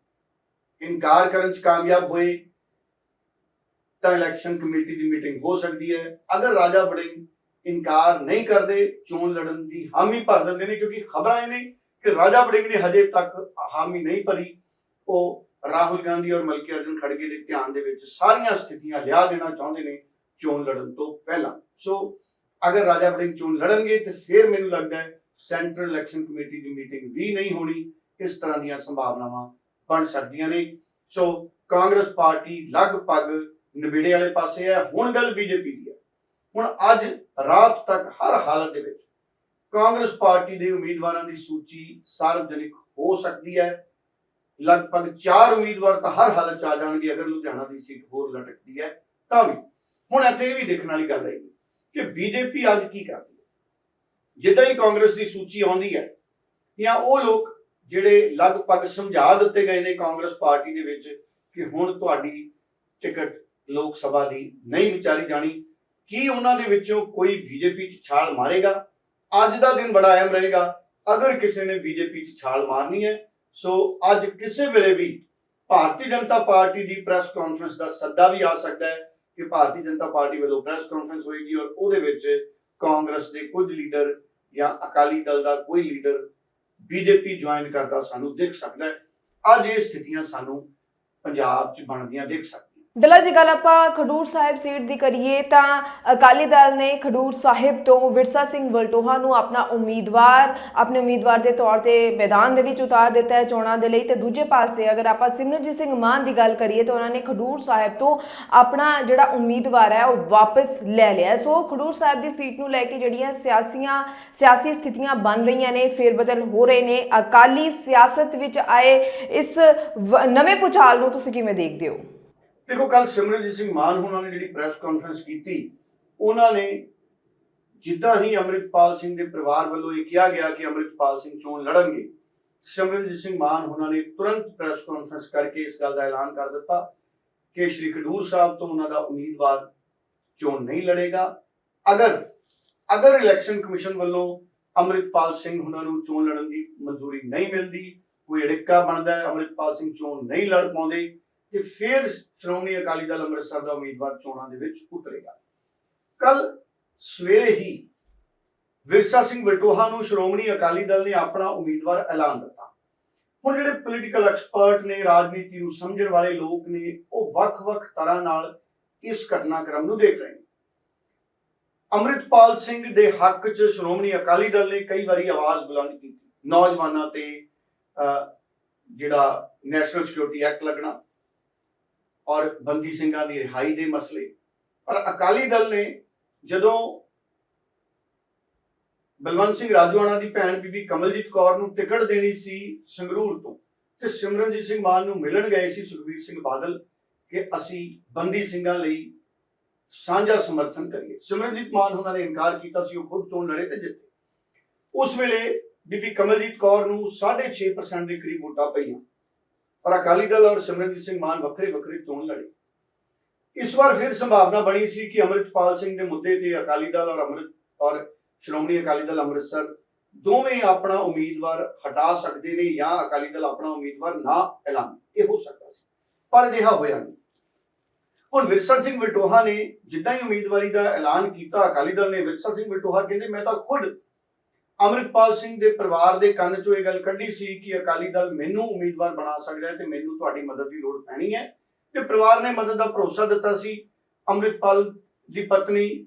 ਇਨਕਾਰ ਕਰਨ ਚ ਕਾਮਯਾਬ ਹੋਏ ਤਾਂ ਇਲੈਕਸ਼ਨ ਕਮੇਟੀ ਦੀ ਮੀਟਿੰਗ ਹੋ ਸਕਦੀ ਹੈ। ਅਗਰ ਰਾਜਾ ਵੜਿੰਗ ਇਨਕਾਰ ਨਹੀਂ ਕਰਦੇ, ਚੋਣ ਲੜਨ ਦੀ ਹਾਮੀ ਭਰ ਦਿੰਦੇ ਨੇ, ਕਿਉਂਕਿ ਖਬਰਾਂ ਇਹ ਨੇ ਕਿ ਰਾਜਾ ਵੜਿੰਗ ਨੇ ਹਜੇ ਤੱਕ ਹਾਮੀ ਨਹੀਂ ਭਰੀ। ਉਹ ਰਾਹੁਲ ਗਾਂਧੀ ਔਰ ਮਲਕੀ ਅਰਜਨ ਖੜਗੇ ਦੇ ਧਿਆਨ ਦੇ ਵਿੱਚ ਸਾਰੀਆਂ ਸਥਿਤੀਆਂ ਲਿਆ ਦੇਣਾ ਚਾਹੁੰਦੇ ਨੇ ਚੋਣ ਲੜਨ ਤੋਂ ਪਹਿਲਾਂ। ਸੋ ਅਗਰ ਰਾਜਾ ਵੜਿੰਗ ਚੋਣ ਲੜਨਗੇ ਤੇ ਫਿਰ ਮੈਨੂੰ ਲੱਗਦਾ ਹੈ ਸੈਂਟਰਲ ਇਲੈਕਸ਼ਨ ਕਮੇਟੀ ਦੀ ਮੀਟਿੰਗ ਵੀ ਨਹੀਂ ਹੋਣੀ। ਇਸ ਤਰ੍ਹਾਂ ਦੀਆਂ ਸੰਭਾਵਨਾਵਾਂ ਬਣ ਸਕਦੀਆਂ ਨੇ। ਸੋ ਕਾਂਗਰਸ ਪਾਰਟੀ ਲਗਭਗ ਨਵੇੜੇ ਵਾਲੇ ਪਾਸੇ ਹੈ। ਹੁਣ ਗੱਲ ਬੀਜੇਪੀ ਦੀ ਹੈ। ਹੁਣ ਅੱਜ ਰਾਤ ਤੱਕ ਹਰ ਹਾਲਤ ਦੇ ਵਿੱਚ ਕਾਂਗਰਸ ਪਾਰਟੀ ਦੇ ਉਮੀਦਵਾਰਾਂ ਦੀ ਸੂਚੀ ਸਾਰਵਜਨਿਕ ਹੋ ਸਕਦੀ ਹੈ। ਲਗਭਗ 4 ਉਮੀਦਵਾਰ ਤਾਂ ਹਰ ਹਾਲਤ ਚ ਆ ਜਾਣਗੇ। ਅਗਰ ਲੁਧਿਆਣਾ ਦੀ ਸੀਟ ਹੋਰ ਲਟਕਦੀ ਹੈ, ਤਾਂ ਵੀ। ਹੁਣ ਇੱਥੇ ਇਹ ਵੀ ਦੇਖਣ ਵਾਲੀ ਗੱਲ ਰਹੇਗੀ ਕਿ ਬੀਜੇਪੀ ਅੱਜ ਕੀ ਕਰਦੀ ਹੈ। ਜਿੱਦਾਂ ਹੀ ਕਾਂਗਰਸ ਦੀ ਸੂਚੀ ਆਉਂਦੀ ਹੈ ਜਾਂ ਉਹ ਲੋਕ ਜਿਹੜੇ ਲਗਭਗ ਸਮਝਾ ਦਿੱਤੇ ਗਏ ਨੇ ਕਾਂਗਰਸ ਪਾਰਟੀ ਦੇ ਵਿੱਚ ਕਿ ਹੁਣ ਤੁਹਾਡੀ ਟਿਕਟ ਲੋਕ ਸਭਾ ਦੀ ਨਹੀਂ ਵਿਚਾਰੀ ਜਾਣੀ, ਕੀ ਉਹਨਾਂ ਦੇ ਵਿੱਚੋਂ ਕੋਈ ਬੀਜੇਪੀ 'ਚ ਛਾਲ ਮਾਰੇਗਾ? ਅੱਜ ਦਾ ਦਿਨ ਬੜਾ ਅਹਿਮ ਰਹੇਗਾ। ਅਗਰ ਕਿਸੇ ਨੇ ਬੀਜੇਪੀ 'ਚ ਛਾਲ ਮਾਰਨੀ ਹੈ, ਸੋ ਅੱਜ ਕਿਸੇ ਵੇਲੇ ਵੀ ਭਾਰਤੀ ਜਨਤਾ ਪਾਰਟੀ ਦੀ ਪ੍ਰੈਸ ਕਾਨਫਰੰਸ ਦਾ ਸੱਦਾ ਵੀ ਆ ਸਕਦਾ ਹੈ ਕਿ ਭਾਰਤੀ ਜਨਤਾ ਪਾਰਟੀ ਵੱਲੋਂ ਪ੍ਰੈਸ ਕਾਨਫਰੰਸ ਹੋਏਗੀ ਔਰ ਉਹਦੇ ਵਿੱਚ ਕਾਂਗਰਸ ਦੇ ਕੁਝ ਲੀਡਰ ਜਾਂ ਅਕਾਲੀ ਦਲ ਦਾ ਕੋਈ ਲੀਡਰ ਬੀਜੇਪੀ ਜੁਆਇਨ ਕਰਦਾ, ਸਾਨੂੰ ਦਿਖ ਸਕਦਾ ਹੈ। ਅੱਜ ਇਹ ਸਥਿਤੀਆਂ ਸਾਨੂੰ ਪੰਜਾਬ 'ਚ ਬਣਦੀਆਂ ਦਿਖ ਸਕਦੀਆਂ ਦਲਾ ਜੀ, ਗੱਲ ਆਪਾਂ ਖਡੂਰ ਸਾਹਿਬ ਸੀਟ ਦੀ ਕਰੀਏ ਤਾਂ ਅਕਾਲੀ ਦਲ ਨੇ ਖਡੂਰ ਸਾਹਿਬ ਤੋਂ ਵਿਰਸਾ ਸਿੰਘ ਵਲਟੋਹਾ ਨੂੰ ਆਪਣਾ ਉਮੀਦਵਾਰ, ਆਪਣੇ ਉਮੀਦਵਾਰ ਦੇ ਤੌਰ ਤੇ ਮੈਦਾਨ ਦੇ ਵਿੱਚ ਉਤਾਰ ਦਿੱਤਾ ਹੈ ਚੋਣਾਂ ਦੇ ਲਈ। ਤੇ ਦੂਜੇ ਪਾਸੇ ਅਗਰ ਆਪਾਂ ਸਿਮਰਨਜੀਤ ਸਿੰਘ ਮਾਨ ਦੀ ਗੱਲ ਕਰੀਏ ਤਾਂ ਉਹਨਾਂ ਨੇ ਖਡੂਰ ਸਾਹਿਬ ਤੋਂ ਆਪਣਾ ਜਿਹੜਾ ਉਮੀਦਵਾਰ ਹੈ ਉਹ ਵਾਪਸ ਲੈ ਲਿਆ ਸੋ ਖਡੂਰ ਸਾਹਿਬ ਦੀ ਸੀਟ ਨੂੰ ਲੈ ਕੇ ਜਿਹੜੀਆਂ ਸਿਆਸੀਆਂ, ਸਿਆਸੀ ਸਥਿਤੀਆਂ ਬਣ ਰਹੀਆਂ ਨੇ, ਫੇਰਬਦਲ ਹੋ ਰਹੇ ਨੇ, ਅਕਾਲੀ ਸਿਆਸਤ ਵਿੱਚ ਆਏ ਇਸ ਵ- ਨਵੇਂ ਪੁਚਾਲ ਨੂੰ ਤੁਸੀਂ ਕਿਵੇਂ ਦੇਖਦੇ ਹੋ? ਦੇਖੋ ਕੱਲ ਸਿਮਰਨਜੀਤ ਸਿੰਘ ਮਾਨ ਹੋਣਾ ਨੇ ਜਿਹੜੀ ਪ੍ਰੈਸ ਕਾਨਫਰੰਸ ਕੀਤੀ, ਉਹਨਾਂ ਨੇ ਜਿੱਦਾਂ ਹੀ ਅੰਮ੍ਰਿਤਪਾਲ ਸਿੰਘ ਦੇ ਪਰਿਵਾਰ ਵੱਲੋਂ ਇਹ ਕਿਹਾ ਗਿਆ ਕਿ ਅੰਮ੍ਰਿਤਪਾਲ ਸਿੰਘ ਚੋਣ ਲੜਨਗੇ, ਸਿਮਰਨਜੀਤ ਸਿੰਘ ਮਾਨ ਉਹਨਾਂ ਨੇ ਤੁਰੰਤ ਪ੍ਰੈਸ ਕਾਨਫਰੰਸ ਕਰਕੇ ਇਸ ਗੱਲ ਦਾ ਐਲਾਨ ਕਰ ਦਿੱਤਾ ਕਿ ਸ਼੍ਰੀ ਖਡੂਰ ਸਾਹਿਬ ਤੋਂ ਉਹਨਾਂ ਦਾ ਉਮੀਦਵਾਰ ਚੋਣ ਨਹੀਂ ਲੜੇਗਾ। ਅਗਰ ਅਗਰ ਇਲੈਕਸ਼ਨ ਕਮਿਸ਼ਨ ਵੱਲੋਂ ਅੰਮ੍ਰਿਤਪਾਲ ਸਿੰਘ ਉਹਨਾਂ ਨੂੰ ਚੋਣ ਲੜਨ ਦੀ ਮਨਜ਼ੂਰੀ ਨਹੀਂ ਮਿਲਦੀ, ਕੋਈ ਅੜਿੱਕਾ ਬਣਦਾ ਹੈ, ਅੰਮ੍ਰਿਤਪਾਲ ਸਿੰਘ ਚੋਣ ਨਹੀਂ ਲੜ ਪਾਉਂਦੇ ਤੇ ਫਿਰ ਸ਼੍ਰੋਮਣੀ ਅਕਾਲੀ ਦਲ ਅੰਮ੍ਰਿਤਸਰ ਦਾ ਉਮੀਦਵਾਰ ਚੋਣਾਂ ਦੇ ਵਿੱਚ ਉਤਰੇਗਾ। ਕੱਲ ਸਵੇਰੇ ਹੀ ਵਿਰਸਾ ਸਿੰਘ ਵਲਟੋਹਾ ਨੂੰ ਸ਼੍ਰੋਮਣੀ ਅਕਾਲੀ ਦਲ ਨੇ ਆਪਣਾ ਉਮੀਦਵਾਰ ਐਲਾਨ ਦਿੱਤਾ। ਹੁਣ ਜਿਹੜੇ ਪੋਲੀਟੀਕਲ ਐਕਸਪਰਟ ਨੇ ਰਾਜਨੀਤੀ ਨੂੰ ਸਮਝਣ ਵਾਲੇ ਲੋਕ ਨੇ ਉਹ ਵੱਖ-ਵੱਖ ਤਰ੍ਹਾਂ ਨਾਲ ਇਸ ਘਟਨਾਕ੍ਰਮ ਨੂੰ ਦੇਖ ਰਹੇ ਨੇ। ਅੰਮ੍ਰਿਤਪਾਲ ਸਿੰਘ ਦੇ ਹੱਕ 'ਚ ਸ਼੍ਰੋਮਣੀ ਅਕਾਲੀ ਦਲ ਨੇ ਕਈ ਵਾਰੀ ਆਵਾਜ਼ ਬੁਲੰਦ ਕੀਤੀ। ਨੌਜਵਾਨਾਂ ਤੇ ਅਹ, ਜਿਹੜਾ ਨੈਸ਼ਨਲ ਸਿਕਿਉਰਿਟੀ ਐਕਟ ਲੱਗਣਾ ਔਰ ਬੰਦੀ ਸਿੰਘਾਂ ਦੀ ਰਿਹਾਈ ਦੇ ਮਸਲੇ। ਪਰ ਅਕਾਲੀ ਦਲ ਨੇ ਜਦੋਂ ਬਲਵੰਤ ਸਿੰਘ ਰਾਜੂਆਣਾ ਦੀ ਭੈਣ ਬੀਬੀ ਕਮਲਜੀਤ ਕੌਰ ਨੂੰ ਟਿਕਟ ਦੇਣੀ ਸੀ ਸੰਗਰੂਰ ਤੋਂ, ਤੇ ਸਿਮਰਨਜੀਤ ਸਿੰਘ ਮਾਨ ਨੂੰ ਮਿਲਣ ਗਏ ਸੀ ਸੁਖਬੀਰ ਸਿੰਘ ਬਾਦਲ ਕਿ ਅਸੀਂ ਬੰਦੀ ਸਿੰਘਾਂ ਲਈ ਸਾਂਝਾ ਸਮਰਥਨ ਕਰੀਏ। ਸਿਮਰਨਜੀਤ ਮਾਨ ਉਹਨਾਂ ਨੇ ਇਨਕਾਰ ਕੀਤਾ ਸੀ, ਉਹ ਖੁਦ ਚੋਣ ਲੜੇ ਤੇ ਜਿੱਤੇ। ਉਸ ਵੇਲੇ ਬੀਬੀ ਕਮਲਜੀਤ ਕੌਰ ਨੂੰ 6.5% ਦੇ ਕਰੀਬ ਵੋਟਾਂ ਪਈਆਂ। ਔਰ ਅਕਾਲੀ ਦਲ ਔਰ ਸਿਮਰਨਜੀਤ ਸਿੰਘ ਮਾਨ ਵੱਖਰੇ ਵੱਖਰੇ ਚੋਣ ਲੜੇ। ਇਸ ਵਾਰ ਫਿਰ ਸੰਭਾਵਨਾ ਬਣੀ ਸੀ ਕਿ ਅੰਮ੍ਰਿਤਪਾਲ ਸਿੰਘ ਦੇ ਮੁੱਦੇ ਤੇ ਅਕਾਲੀ ਦਲ ਔਰ ਅੰਮ੍ਰਿਤ ਔਰ ਸ਼੍ਰੋਮਣੀ ਅਕਾਲੀ ਦਲ ਅੰਮ੍ਰਿਤਸਰ ਦੋਵੇਂ ਆਪਣਾ ਉਮੀਦਵਾਰ ਹਟਾ ਸਕਦੇ ਨੇ ਜਾਂ ਅਕਾਲੀ ਦਲ ਆਪਣਾ ਉਮੀਦਵਾਰ ਨਾ ਐਲਾਨ। ਇਹ ਹੋ ਸਕਦਾ ਸੀ, ਪਰ ਅਜਿਹਾ ਹੋਇਆ ਨਹੀਂ। ਹੁਣ ਵਿਰਸਾ ਸਿੰਘ ਵਿਟੋਹਾ ਨੇ ਜਿੱਦਾਂ ਹੀ ਉਮੀਦਵਾਰੀ ਦਾ ਐਲਾਨ ਕੀਤਾ, ਅਕਾਲੀ ਦਲ ਨੇ ਵਿਰਸਾ ਸਿੰਘ ਵਿਟੋਹਾ ਕਹਿੰਦੇ, ਮੈਂ ਤਾਂ ਖੁਦ ਅੰਮ੍ਰਿਤਪਾਲ ਸਿੰਘ ਦੇ ਪਰਿਵਾਰ ਦੇ ਕੰਨ ਚੋਂ ਇਹ ਗੱਲ ਕੱਢੀ ਸੀ ਕਿ ਅਕਾਲੀ ਦਲ ਮੈਨੂੰ ਉਮੀਦਵਾਰ ਬਣਾ ਸਕਦਾ ਹੈ ਤੇ ਮੈਨੂੰ ਤੁਹਾਡੀ ਮਦਦ ਦੀ ਲੋੜ ਪੈਣੀ ਹੈ। ਤੇ ਪਰਿਵਾਰ ਨੇ ਮਦਦ ਦਾ ਭਰੋਸਾ ਦਿੱਤਾ ਸੀ। ਅੰਮ੍ਰਿਤਪਾਲ ਦੀ ਪਤਨੀ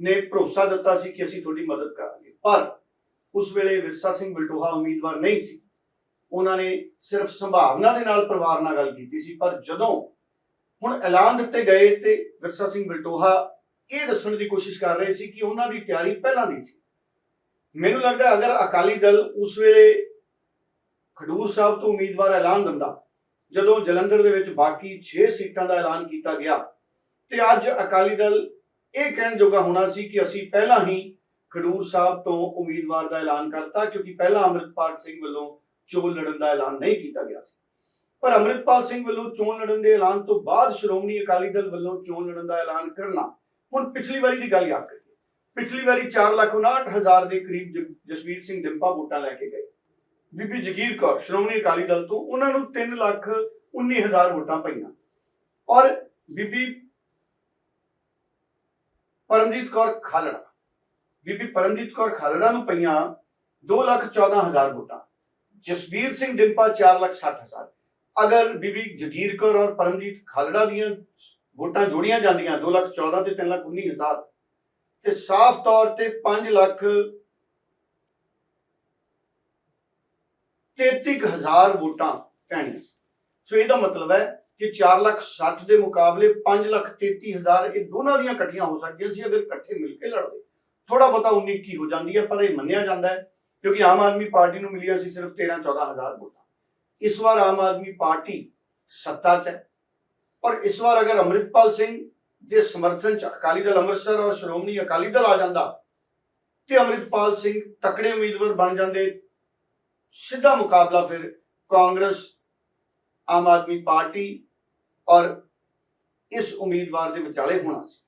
ਨੇ ਭਰੋਸਾ ਦਿੱਤਾ ਸੀ ਕਿ ਅਸੀਂ ਤੁਹਾਡੀ ਮਦਦ ਕਰਾਂਗੇ। ਪਰ ਉਸ ਵੇਲੇ ਵਿਰਸਾ ਸਿੰਘ ਬਲਟੋਹਾ ਉਮੀਦਵਾਰ ਨਹੀਂ ਸੀ। ਉਹਨਾਂ ਨੇ ਸਿਰਫ ਸੰਭਾਵਨਾ ਦੇ ਨਾਲ ਪਰਿਵਾਰ ਨਾਲ ਗੱਲ ਕੀਤੀ ਸੀ। ਪਰ ਜਦੋਂ ਹੁਣ ਐਲਾਨ ਦਿੱਤੇ ਗਏ ਤੇ ਵਿਰਸਾ ਸਿੰਘ ਬਲਟੋਹਾ ਇਹ ਦੱਸਣ ਦੀ ਕੋਸ਼ਿਸ਼ ਕਰ ਰਹੇ ਸੀ ਕਿ ਉਹਨਾਂ ਦੀ ਤਿਆਰੀ ਪਹਿਲਾਂ ਦੀ ਸੀ। ਮੈਨੂੰ ਲੱਗਦਾ ਅਗਰ ਅਕਾਲੀ ਦਲ ਉਸ ਵੇਲੇ ਖਡੂਰ ਸਾਹਿਬ ਤੋਂ ਉਮੀਦਵਾਰ ਐਲਾਨ ਦਿੰਦਾ, ਜਦੋਂ ਜਲੰਧਰ ਦੇ ਵਿੱਚ ਬਾਕੀ 6 ਸੀਟਾਂ ਦਾ ਐਲਾਨ ਕੀਤਾ ਗਿਆ, ਤੇ ਅੱਜ ਅਕਾਲੀ ਦਲ ਇਹ ਕਹਿਣ ਜੋਗਾ ਹੋਣਾ ਸੀ ਕਿ ਅਸੀਂ ਪਹਿਲਾਂ ਹੀ ਖਡੂਰ ਸਾਹਿਬ ਤੋਂ ਉਮੀਦਵਾਰ ਦਾ ਐਲਾਨ ਕਰਤਾ, ਕਿਉਂਕਿ ਪਹਿਲਾਂ ਅੰਮ੍ਰਿਤਪਾਲ ਸਿੰਘ ਵੱਲੋਂ ਚੋਣ ਲੜਨ ਦਾ ਐਲਾਨ ਨਹੀਂ ਕੀਤਾ ਗਿਆ ਸੀ। ਪਰ ਅੰਮ੍ਰਿਤਪਾਲ ਸਿੰਘ ਵੱਲੋਂ ਚੋਣ ਲੜਨ ਦੇ ਐਲਾਨ ਤੋਂ ਬਾਅਦ ਸ਼੍ਰੋਮਣੀ ਅਕਾਲੀ ਦਲ ਵੱਲੋਂ ਚੋਣ ਲੜਨ ਦਾ ਐਲਾਨ ਕਰਨਾ, ਹੁਣ ਪਿਛਲੀ ਵਾਰੀ ਦੀ ਗੱਲ ਯਾਦ ਕਰੀਏ। ਪਿਛਲੀ ਵਾਰੀ 4,59,000 ਦੇ ਕਰੀਬ ਜਸਵੀਰ ਸਿੰਘ ਡਿੰਪਾ ਵੋਟਾਂ ਲੈ ਕੇ ਗਏ। ਬੀਬੀ ਜਗੀਰ ਕੌਰ ਸ਼੍ਰੋਮਣੀ ਅਕਾਲੀ ਦਲ ਤੋਂ ਉਹਨਾਂ ਨੂੰ 3,19,000 ਵੋਟਾਂ ਪਈਆਂ। ਔਰ ਬੀਬੀ ਪਰਮਜੀਤ ਕੌਰ ਖਾਲੜਾ ਬੀਬੀ ਪਰਮਜੀਤ ਕੌਰ ਖਾਲੜਾ ਨੂੰ ਪਈਆਂ 2,14,000 ਵੋਟਾਂ। ਜਸਬੀਰ ਸਿੰਘ ਡਿੰਪਾ 4,60,000 ਅਗਰ ਬੀਬੀ ਜਗੀਰ ਕੌਰ ਔਰ ਪਰਮਜੀਤ ਖਾਲੜਾ ਦੀਆਂ ਵੋਟਾਂ ਜੋੜੀਆਂ ਜਾਂਦੀਆਂ 2,14 ਤੇ 3,19,000 ਤੇ ਸਾਫ਼ ਤੌਰ ਤੇ 5 ਲੱਖ 33000 ਵੋਟਾਂ ਪੈਣੀਆਂ ਸੀ। ਸੋ ਇਹਦਾ ਮਤਲਬ ਹੈ ਕਿ 4 ਲੱਖ 60 ਦੇ ਮੁਕਾਬਲੇ 5 ਲੱਖ 33000 ਇਹ ਦੋਨਾਂ ਦੀਆਂ ਇਕੱਠੀਆਂ ਹੋ ਸਕਦੀਆਂ ਸੀ, ਅਗਰ ਇਕੱਠੇ ਮਿਲ ਕੇ ਲੜਦੇ। ਥੋੜਾ ਬਹੁਤਾ 19 ਕੀ ਹੋ ਜਾਂਦੀ ਹੈ, ਪਰ ਇਹ ਮੰਨਿਆ ਜਾਂਦਾ ਹੈ, ਕਿਉਂਕਿ ਆਮ ਆਦਮੀ ਪਾਰਟੀ ਨੂੰ ਮਿਲੀਆਂ ਸੀ ਸਿਰਫ 13 14000 ਵੋਟਾਂ। ਇਸ ਵਾਰ ਆਮ ਆਦਮੀ ਪਾਰਟੀ ਸੱਤਾ 'ਚ ਹੈ, ਔਰ ਇਸ ਵਾਰ ਅਗਰ ਅੰਮ੍ਰਿਤਪਾਲ ਸਿੰਘ ਦੇ ਸਮਰਥਨ 'ਚ ਅਕਾਲੀ ਦਲ ਅੰਮ੍ਰਿਤਸਰ ਔਰ ਸ਼੍ਰੋਮਣੀ ਅਕਾਲੀ ਦਲ ਆ ਜਾਂਦਾ ਤੇ ਅੰਮ੍ਰਿਤਪਾਲ ਸਿੰਘ ਤਕੜੇ ਉਮੀਦਵਾਰ ਬਣ ਜਾਂਦੇ, ਸਿੱਧਾ ਮੁਕਾਬਲਾ ਫਿਰ ਕਾਂਗਰਸ, ਆਮ ਆਦਮੀ ਪਾਰਟੀ ਔਰ ਇਸ ਉਮੀਦਵਾਰ ਦੇ ਵਿਚਾਲੇ ਹੋਣਾ ਸੀ।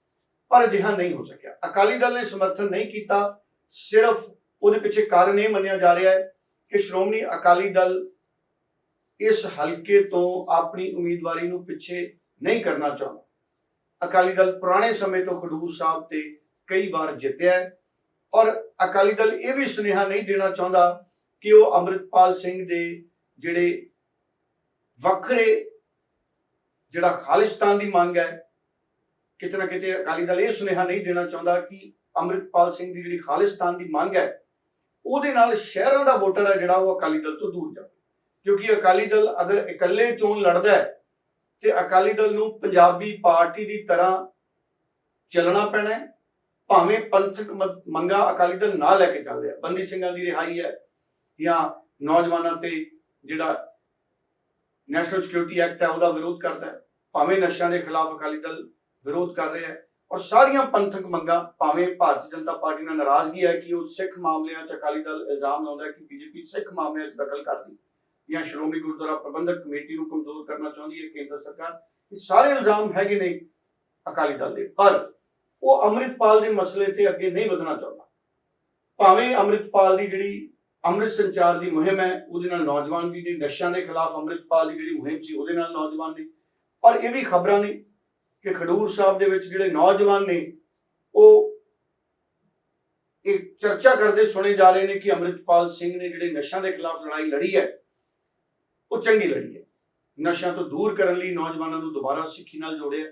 ਪਰ ਅਜਿਹਾ ਨਹੀਂ ਹੋ ਸਕਿਆ। ਅਕਾਲੀ ਦਲ ਨੇ ਸਮਰਥਨ ਨਹੀਂ ਕੀਤਾ, ਸਿਰਫ ਉਹਦੇ ਪਿੱਛੇ ਕਾਰਨ ਇਹ ਮੰਨਿਆ ਜਾ ਰਿਹਾ ਹੈ ਕਿ ਸ਼੍ਰੋਮਣੀ ਅਕਾਲੀ ਦਲ ਇਸ ਹਲਕੇ ਤੋਂ ਆਪਣੀ ਉਮੀਦਵਾਰੀ ਨੂੰ ਪਿੱਛੇ ਨਹੀਂ ਕਰਨਾ ਚਾਹੁੰਦਾ। ਅਕਾਲੀ ਦਲ ਪੁਰਾਣੇ ਸਮੇਂ ਤੋਂ ਖਡੂਰ ਸਾਹਿਬ ਤੇ ਕਈ ਵਾਰ ਜਿੱਤਿਆ ਹੈ। ਔਰ ਅਕਾਲੀ ਦਲ ਇਹ ਵੀ ਸੁਨੇਹਾ ਨਹੀਂ ਦੇਣਾ ਚਾਹੁੰਦਾ ਕਿ ਉਹ ਅੰਮ੍ਰਿਤਪਾਲ ਸਿੰਘ ਦੇ ਜਿਹੜੇ ਵੱਖਰੇ ਜਿਹੜਾ ਖਾਲਿਸਤਾਨ ਦੀ ਮੰਗ ਹੈ, ਕਿਤੇ ਨਾ ਕਿਤੇ ਅਕਾਲੀ ਦਲ ਇਹ ਸੁਨੇਹਾ ਨਹੀਂ ਦੇਣਾ ਚਾਹੁੰਦਾ ਕਿ ਅੰਮ੍ਰਿਤਪਾਲ ਸਿੰਘ ਦੀ ਜਿਹੜੀ ਖਾਲਿਸਤਾਨ ਦੀ ਮੰਗ ਹੈ, ਉਹਦੇ ਨਾਲ ਸ਼ਹਿਰਾਂ ਦਾ ਵੋਟਰ ਹੈ ਜਿਹੜਾ ਉਹ ਅਕਾਲੀ ਦਲ ਤੋਂ ਦੂਰ ਜਾਵੇ। ਕਿਉਂਕਿ ਅਕਾਲੀ ਦਲ ਅਗਰ ਇਕੱਲੇ ਚੋਣ ਲੜਦਾ ਹੈ ਤੇ ਅਕਾਲੀ ਦਲ ਨੂੰ ਪੰਜਾਬੀ ਪਾਰਟੀ ਦੀ ਤਰ੍ਹਾਂ ਚੱਲਣਾ ਪੈਣਾ ਹੈ। ਭਾਵੇਂ ਪੰਥਕ ਮ- ਮੰਗਾਂ ਅਕਾਲੀ ਦਲ ਨਾ ਲੈ ਕੇ ਚੱਲ ਰਿਹਾ। ਬੰਦੀ ਸਿੰਘਾਂ ਦੀ ਰਿਹਾਈ ਹੈ ਜਾਂ ਨੌਜਵਾਨਾਂ ਤੇ ਜਿਹੜਾ ਨੈਸ਼ਨਲ ਸਿਕਿਉਰਿਟੀ ਐਕਟ ਹੈ ਉਹਦਾ ਵਿਰੋਧ ਕਰਦਾ ਹੈ। ਭਾਵੇਂ ਨਸ਼ਿਆਂ ਦੇ ਖਿਲਾਫ ਅਕਾਲੀ ਦਲ ਵਿਰੋਧ ਕਰ ਰਿਹਾ ਹੈ। ਔਰ ਸਾਰੀਆਂ ਪੰਥਕ ਮੰਗਾਂ, ਭਾਵੇਂ ਭਾਰਤੀ ਜਨਤਾ ਪਾਰਟੀ ਨਾਲ ਨਾਰਾਜ਼ਗੀ ਹੈ ਕਿ ਉਹ ਸਿੱਖ ਮਾਮਲਿਆਂ 'ਚ ਅਕਾਲੀ ਦਲ ਇਲਜ਼ਾਮ ਲਾਉਂਦਾ ਹੈ ਕਿ ਬੀਜੇਪੀ ਸਿੱਖ ਮਾਮਲਿਆਂ 'ਚ ਦਖਲ ਕਰਦੀ। ਜਾਂ ਸ਼੍ਰੋਮਣੀ ਗੁਰਦੁਆਰਾ ਪ੍ਰਬੰਧਕ ਕਮੇਟੀ ਨੂੰ ਕਮਜ਼ੋਰ ਕਰਨਾ ਚਾਹੁੰਦੀ ਹੈ, ਕੇਂਦਰ ਸਰਕਾਰ, ਇਹ ਸਾਰੇ ਇਲਜ਼ਾਮ ਹੈਗੇ ਨੇ ਅਕਾਲੀ ਦਲ ਦੇ। ਪਰ ਉਹ ਅੰਮ੍ਰਿਤਪਾਲ ਦੇ ਮਸਲੇ ਤੇ ਅੱਗੇ ਨਹੀਂ ਵਧਣਾ ਚਾਹੁੰਦਾ। ਭਾਵੇਂ ਅੰਮ੍ਰਿਤਪਾਲ ਦੀ ਜਿਹੜੀ ਅੰਮ੍ਰਿਤ ਸੰਚਾਰ ਦੀ ਮੁਹਿੰਮ ਹੈ, ਉਹਦੇ ਨਾਲ ਨੌਜਵਾਨ ਵੀ ਨੇ, ਨਸ਼ਿਆਂ ਦੇ ਖਿਲਾਫ ਅੰਮ੍ਰਿਤਪਾਲ ਦੀ ਜਿਹੜੀ ਮੁਹਿੰਮ ਸੀ, ਉਹਦੇ ਨਾਲ ਨੌਜਵਾਨ ਨੇ। ਪਰ ਇਹ ਵੀ ਖਬਰਾਂ ਨੇ ਕਿ ਖਡੂਰ ਸਾਹਿਬ ਦੇ ਵਿੱਚ ਜਿਹੜੇ ਨੌਜਵਾਨ ਨੇ, ਉਹ ਇਹ ਚਰਚਾ ਕਰਦੇ ਸੁਣੇ ਜਾ ਰਹੇ ਨੇ ਕਿ ਅੰਮ੍ਰਿਤਪਾਲ ਸਿੰਘ ਨੇ ਜਿਹੜੇ ਨਸ਼ਿਆਂ ਦੇ ਖਿਲਾਫ ਲੜਾਈ ਲੜੀ ਹੈ ਉਹ ਚੰਗੀ ਲੜੀ ਹੈ। ਨਸ਼ਿਆਂ ਤੋਂ ਦੂਰ ਕਰਨ ਲਈ ਨੌਜਵਾਨਾਂ ਨੂੰ ਦੁਬਾਰਾ ਸਿੱਖੀ ਨਾਲ ਜੋੜਿਆ।